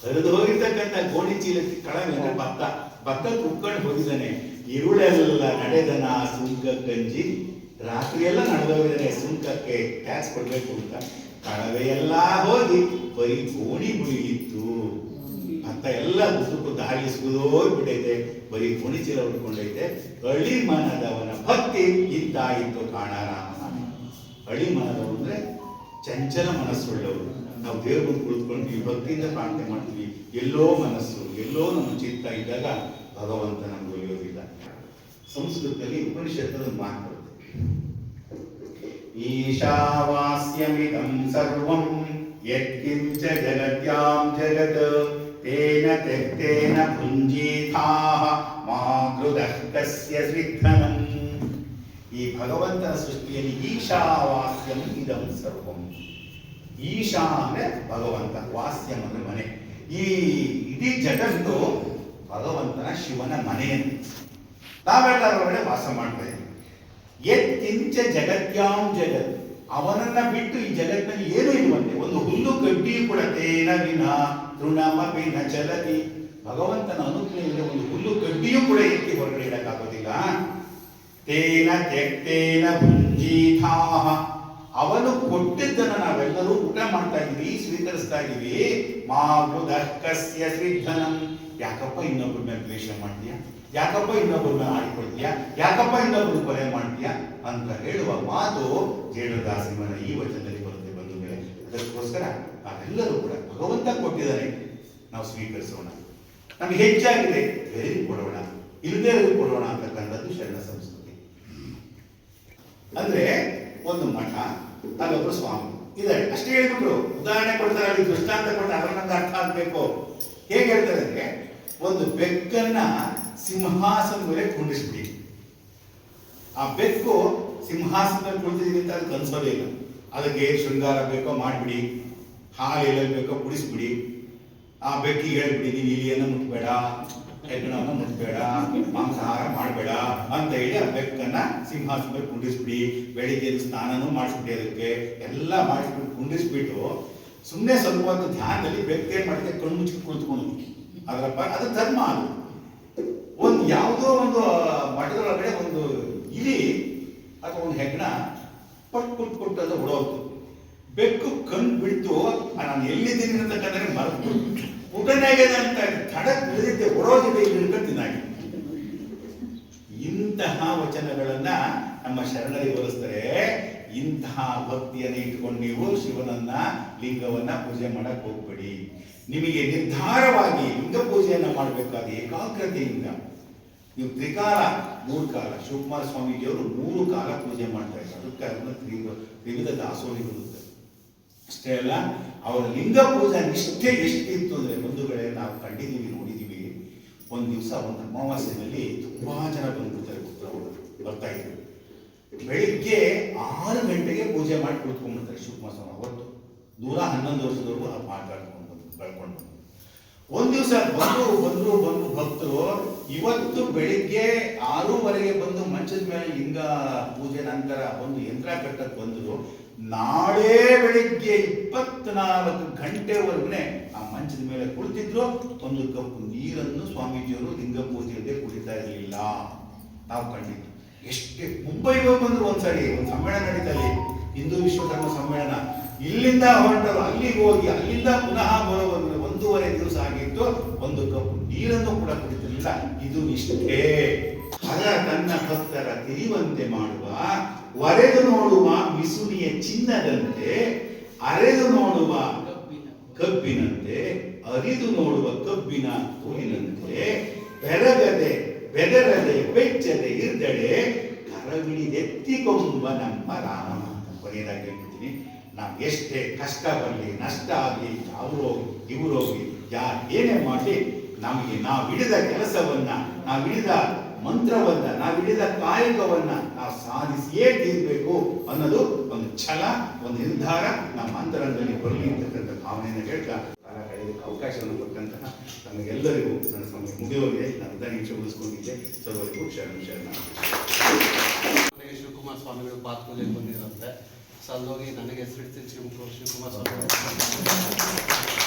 ಹರಿದು ಹೋಗಿರ್ತಕ್ಕಂಥ ಗೋಣಿ ಚೀಲಕ್ಕೆ ಕಳವೆ ಅಂದ್ರೆ ಭತ್ತ. ಭತ್ತ ಕುಕ್ಕೊಂಡು ಹೋಗಿದ್ದಾನೆ. ಇರುಳೆಲ್ಲ ನಡೆದನ ಸುಂಕ ಗಂಜಿ ರಾತ್ರಿ ಎಲ್ಲ ನಡೆದೋಗಿದ್ದಾನೆ ಸುಂಕಕ್ಕೆ ಟ್ಯಾಕ್ಸ್ ಕೊಡ್ಬೇಕು ಅಂತ. ಕಳವೆಯೆಲ್ಲ ಹೋಗಿ ಬರೀ ಗೋಣಿ ಮುಳುಗಿತ್ತು ಭತ್ತ ಎಲ್ಲ ಮುಸುಕು ದಾರಿ ಸುದೋಗ್ಬಿಟ್ಟೈತೆ ಬರೀ ಕುಣಿಚೀಲ ಚೀಲ ಉಟ್ಕೊಂಡೈತೆ. ಅಳಿ ಮನದವನ ಭಕ್ತಿ ಇದ್ದಾಯಿತು ಕಾಣ ರಾಮನ. ಅಳಿ ಮನದವರು ಅಂದ್ರೆ ಚಂಚಲ ಮನಸ್ಸುಳ್ಳವರು. ನಾವು ದೇವ್ರ ಮುಂದೆ ಕುಳಿತುಕೊಂಡು ಈ ಭಕ್ತಿಯಿಂದ ಪ್ರಾರ್ಥನೆ ಮಾಡ್ತೀವಿ. ಎಲ್ಲೋ ಮನಸ್ಸು, ಎಲ್ಲೋ ನಮ್ಮ ಚಿತ್ತ ಇದ್ದಾಗ ಭಗವಂತ ನಮ್ಗೆ ಒಲಿಯೋದಿಲ್ಲ. ಸಂಸ್ಕೃತದಲ್ಲಿ ಉಪನಿಷತ್ತದ ಮಾತು ಈಶಾವಾಸ್ಯಮಿದಂ ಸರ್ವಂ, ಯತ್ಕಿಂಚ ಜಗತ್ಯಾಂ ಜಗತ್. ತೇನ ತೆಕ್ತೇನ ಭುಂಜೀಥಾಃ ಮಾ ಗೃದಃ ಸ್ವಿಧನಂ ಈ ಭಗವಂತನ ಸೃಷ್ಟಿಯಲ್ಲಿ ಈಶಾವಾಸ್ಯಂ ಇದಂ ಸರ್ವಂ। ಈಶಾ ಅಂದ್ರೆ ಭಗವಂತ, ವಾಸ್ಯಂ ಅಂದ್ರೆ ಮನೆ। ಈ ಇಡೀ ಜಗತ್ತು ಭಗವಂತನ ಶಿವನ ಮನೆಯನ್ನು ನಾವೆಲ್ಲ ಒಳಗಡೆ ವಾಸ ಮಾಡ್ತಾ ಎತ್ತಿಂಚ ಜಗತ್ಯಾಂ ಜಗತ್, ಅವನನ್ನ ಬಿಟ್ಟು ಈ ಜಗತ್ತಿನಲ್ಲಿ ಏನೂ ಇರುವಂತೆ ಒಂದು ಹುಲ್ಲು ಕಡ್ಡಿ ಕೂಡ ತೇನ ವಿನ। ತೃಣಮಪಿ ನ ಚಲತಿ ಭಗವಂತನ ಅನುಗ್ರಹದಿಂದ ಒಂದು ಹುಲ್ಲು ಕಡ್ಡಿಯೂ ಕೂಡ ಎತ್ತಿ ಹೊರಗಡೆ ಇಡಕ್ಕಾಗೋದಿಲ್ಲ. ತೇನ ತೆಕ್ತೇನ ಭುಂಜೀಥಾಹ ಅವನು ಕೊಟ್ಟಿದ್ದನ್ನು ನಾವೆಲ್ಲರೂ ಊಟ ಮಾಡ್ತಾ ಇದೀವಿ ಸ್ವೀಕರಿಸ್ತಾ ಇದೀವಿ ಮಾ ಕಸ್ಯ ಸಿದ್ಧನಂ ಯಾಕಪ್ಪ ಇನ್ನೊಬ್ಬರ ಮೇಲೆ ದ್ವೇಷ ಮಾಡ್ತೀಯ? ಯಾಕಪ್ಪ ಇನ್ನೊಬ್ಬರ ಮೇಲೆ ಆಡಿಕೊಳ್ತೀಯ ಯಾಕಪ್ಪ ಇನ್ನೊಬ್ಬರು ಕೊಲೆ ಮಾಡ್ತೀಯ? ಅಂತ ಹೇಳುವ ಮಾತು ಜೇಡದಾಸಿಮನ ಈ ವಚನದಲ್ಲಿ ಅದಕ್ಕೋಸ್ಕರ ನಾವೆಲ್ಲರೂ ಕೂಡ ಭಗವಂತ ಕೊಟ್ಟಿದ್ದಾನೆ ನಾವು ಸ್ವೀಕರಿಸೋಣ. ನಮ್ಗೆ ಹೆಚ್ಚಾಗಿದೆ ಬೇರೆ ಕೊಡೋಣ, ಇಲ್ಲದೇ ಕೊಡೋಣ ಅಂತಕ್ಕಂಥದ್ದು ಶರಣ ಸಂಸ್ಕೃತಿ. ಅಂದ್ರೆ ಒಂದು ಮಠ ಅಲ್ಲೊಬ್ರು ಸ್ವಾಮಿ ಇದ್ದಾರೆ. ಅಷ್ಟೇ ಹೇಳ್ಬಿಟ್ರು, ಉದಾಹರಣೆ ಕೊಡ್ತಾರೆ, ಅಲ್ಲಿ ದೃಷ್ಟಾಂತ ಕೊಟ್ಟು ಅದರ ಅರ್ಥ ಆಗ್ಬೇಕು. ಹೇಗೆ ಹೇಳ್ತಾರೆ ಅಂದ್ರೆ ಒಂದು ಬೆಕ್ಕನ್ನ ಸಿಂಹಾಸನ ಮೇಲೆ ಕುಂಡಿಸ್ಬಿಡಿ. ಆ ಬೆಕ್ಕು ಸಿಂಹಾಸನದಲ್ಲಿ ಕುಳಿತಿದ್ದೀನಿ ಅಂತ ಅದು ಕನ್ಸೋದೇ ಇಲ್ಲ. ಅದಕ್ಕೆ ಶೃಂಗಾರ ಬೇಕೋ ಮಾಡಿಬಿಡಿ, ಹಾಲು ಎಲ್ಲಿ ಬೇಕೋ ಕುಡಿಸ್ಬಿಡಿ, ಆ ಬೆಕ್ಕಿಗೆ ಹೇಳ್ಬಿಡಿ, ನೀನು ಇಲಿಯನ್ನು ಮುಟ್ಬೇಡ, ಹೆಗ್ಗಣವನ್ನು ಮುಟ್ಬೇಡ, ಮಾಂಸಾಹಾರ ಮಾಡಬೇಡ ಅಂತ ಹೇಳಿ ಆ ಬೆಕ್ಕನ್ನ ಸಿಂಹಾಸನ ಕುಂಡಿಸ್ಬಿಡಿ ಬೆಳಿಗ್ಗೆ ಸ್ನಾನನೂ ಮಾಡಿಸ್ಬಿಡಿ ಅದಕ್ಕೆ. ಎಲ್ಲ ಮಾಡಿಸ್ಬಿಟ್ಟು ಕುಂಡಿಸ್ಬಿಟ್ಟು ಸುಮ್ಮನೆ ಸ್ವಲ್ಪ ಹೊತ್ತು ಧ್ಯಾನದಲ್ಲಿ ಬೆಕ್ಕ ಏನ್ ಮಾಡುತ್ತೆ ಕಣ್ಣು ಮುಚ್ಚಿ ಕುಳಿತುಕೊಂಡು ಅದರ ಪ- ಅದು ಧರ್ಮ ಅದು. ಒಂದು ಯಾವುದೋ ಒಂದು ಮಠದೊಳಗಡೆ ಒಂದು ಇಲಿ ಅಥವಾ ಒಂದು ಹೆಗ್ಗಣ ಪಟ್ ಪುಟ್ ಪುಟ್ ಅದು ಹೊಡೋದು ಬೆಕ್ಕು ಕಣ್ಣು ಬಿಡ್ತು ನಾನು ಎಲ್ಲಿದ್ದೀನಿ ಅಂತಕ್ಕಂದ್ರೆ ಮರೆತು. ಊಟನಾಗಿದೆ ಅಂತ ಖಡಕ್ ಬೆಳೆದಿದ್ದೆ ಹೊಡೋದಿದೆ ಇಲ್ಲಿ ತಿನ್ನಾಗಿ. ಇಂತಹ ವಚನಗಳನ್ನ ನಮ್ಮ ಶರಣರಿಗೆ ಹೋಲಿಸ್ತಾರೆ ಇಂತಹ ಭಕ್ತಿಯನ್ನು ಇಟ್ಕೊಂಡು ನೀವು ಶಿವನನ್ನ, ಲಿಂಗವನ್ನ ಪೂಜೆ ಮಾಡಕ್ ಹೋಗ್ಬೇಡಿ. ನಿಮಗೆ ನಿರ್ಧಾರವಾಗಿ ಲಿಂಗ ಪೂಜೆಯನ್ನ ಮಾಡಬೇಕಾದ ಏಕಾಗ್ರತೆಯಿಂದ ನೀವು ತ್ರಿಕಾಲ, ಮೂರು ಕಾಲ. ಶಿವಕುಮಾರ ಸ್ವಾಮೀಜಿಯವರು ಮೂರು ಕಾಲ ಪೂಜೆ ಮಾಡ್ತಾ ಇದ್ದಾರೆ. ಅದಕ್ಕೆ ಅದನ್ನ ತ್ರಿವ, ತ್ರಿವಿಧ ದಾಸೋಹಿ ಬರುತ್ತೆ. ಅಷ್ಟೇ ಅಲ್ಲ, ಅವರ ಲಿಂಗ ಪೂಜಾ ನಿಷ್ಠೆ ಎಷ್ಟಿತ್ತು ಅಂದ್ರೆ ಬಂಧುಗಳೇ ನಾವು ಕಂಡಿದ್ದೀವಿ, ನೋಡಿದ್ದೀವಿ, ಒಂದು ದಿವಸ ಒಂದು ಅಮಾವಾಸ್ಯದಲ್ಲಿ ತುಂಬಾ ಜನ ಬಂದ್ಬಿಡ್ತಾರೆ ಬರ್ತಾ ಇದ್ರು. ಬೆಳಿಗ್ಗೆ ಆರು ಗಂಟೆಗೆ ಪೂಜೆ ಮಾಡಿ ಕುತ್ಕೊಂಡ್ಬಿಡ್ತಾರೆ ಶಿವಕುಮಾರ ಸ್ವಾಮಿ. ಅವತ್ತು ನೂರ ಹನ್ನೊಂದು ವರ್ಷದವರೆಗೂ ಮಾತಾಡ್ಕೊಂಡು ಬಂದು ಬೆಳ್ಕೊಂಡು ಒಂದ್ ದಿವಸ, ಬಂದು ಬಂದು ಬಂದು ಭಕ್ತರು, ಇವತ್ತು ಬೆಳಿಗ್ಗೆ ಆರೂವರೆಗೆ ಬಂದು ಮಂಚದ ಮೇಲೆ ಲಿಂಗ ಪೂಜೆ ನಂತರ ಒಂದು ಯಂತ್ರ ಕಟ್ಟಕ್ಕೆ ಬಂದರು. ನಾಳೆ ಬೆಳಿಗ್ಗೆ ಇಪ್ಪತ್ನಾಲ್ಕು ಗಂಟೆವರೆಗೂ ಆ ಮಂಚದ ಮೇಲೆ ಕುಳಿತಿದ್ರು. ಒಂದು ಕಪ್ಪು ನೀರನ್ನು ಸ್ವಾಮೀಜಿಯವರು ಲಿಂಗ ಪೂಜೆಯಲ್ಲದೆ ಕುಡಿತಾ ಇರಲಿಲ್ಲ. ನಾವು ಕಂಡಿದ್ದು. ಎಷ್ಟೇ, ಮುಂಬೈಗೆ ಬಂದ್ರು ಒಂದ್ಸರಿ, ಒಂದು ಸಮ್ಮೇಳನ ನಡೀತಾ ಇಲ್ಲಿ ಹಿಂದೂ ವಿಶ್ವಧರ್ಮ ಸಮ್ಮೇಳನ. ಇಲ್ಲಿಂದ ಹೊರಟರು, ಅಲ್ಲಿಗೆ ಹೋಗಿ, ಅಲ್ಲಿಂದ ಪುನಃ ಬರುವಂದ್ರೆ ಒಂದೂವರೆ ದಿವಸ ಆಗಿತ್ತು, ಒಂದು ಕಪ್ ನೀರನ್ನು ಕೂಡ ಕುಡಿತಿರಲಿಲ್ಲ. ಇದು ನಿಷ್ಠೆ ಹರ ತನ್ನ ಭಕ್ತರ ತಿರಿವಂತೆ ಮಾಡುವ, ಒರೆದು ನೋಡುವ ಮಿಸುನಿಯ ಚಿನ್ನದಂತೆ, ಅರೆದು ನೋಡುವ ಕಬ್ಬಿನಂತೆ, ಅರಿದು ನೋಡುವ ಕಬ್ಬಿನ ತೋಲಿನಂತೆ, ಬೆರಗದೆ, ಬೆದರದೆ, ಬೆಚ್ಚದೆ ಇರ್ದಡೆ ಕರವಿಡಿದೆತ್ತಿಕೊಂಬ ನಮ್ಮ ರಾಮ ಕೊನೆಯದಾಗಿ ಹೇಳ್ಬಿಡ್ತೀನಿ ನಾವು ಎಷ್ಟೇ ಕಷ್ಟ ಬರಲಿ ನಷ್ಟ ಆಗಲಿ ಅವರೋಗಿ ಹೋಗಿ ಇವ್ರು ಹೋಗಿ ಯಾರು ಏನೇ ಮಾಡಲಿ, ನಮಗೆ ನಾವು ಹಿಡಿದ ಕೆಲಸವನ್ನ, ನಾವು ಹಿಡಿದ ಮಂತ್ರವನ್ನ, ನಾವು ಹಿಡಿದ ಕಾಯಕವನ್ನ ನಾವು ಸಾಧಿಸಿಯೇ ತೀರ್ಬೇಕು ಅನ್ನೋದು ಒಂದು ಛಲ, ಒಂದು ನಿರ್ಧಾರ ನಮ್ಮ ಅಂತರಂಗದಲ್ಲಿ ಬರಲಿ ಅಂತಕ್ಕಂಥ ಭಾವನೆಯನ್ನು ಹೇಳ್ತಾ ಅವಕಾಶವನ್ನು ಕೊಟ್ಟಂತಹ ನಮಗೆಲ್ಲರಿಗೂ ನನ್ನ ಸಮಯ ಮುಗಿಯೋಗಿದೆ ನಾನು ಅರ್ಧ ನಿಮಿಷ ಉಳಿಸ್ಕೊಂಡಿದ್ದೆ ಸರ್ವರಿಗೂ ಶರಣ ಶರಣ ಶಿವಕುಮಾರ್ ಸ್ವಾಮಿಗಳು ಪಾತ್ರ ಬಂದಿರುತ್ತೆ ಬಂದಿರಂತೆ. ಸೊ ಅಲ್ಲೋಗಿ ನನಗೆ ಹೆಸರಿಡ್ತೀನಿ ಶಿವಕುಮಾರ್ ಶಿವಕುಮಾರ್ ಸ್ವಾಮಿಗಳು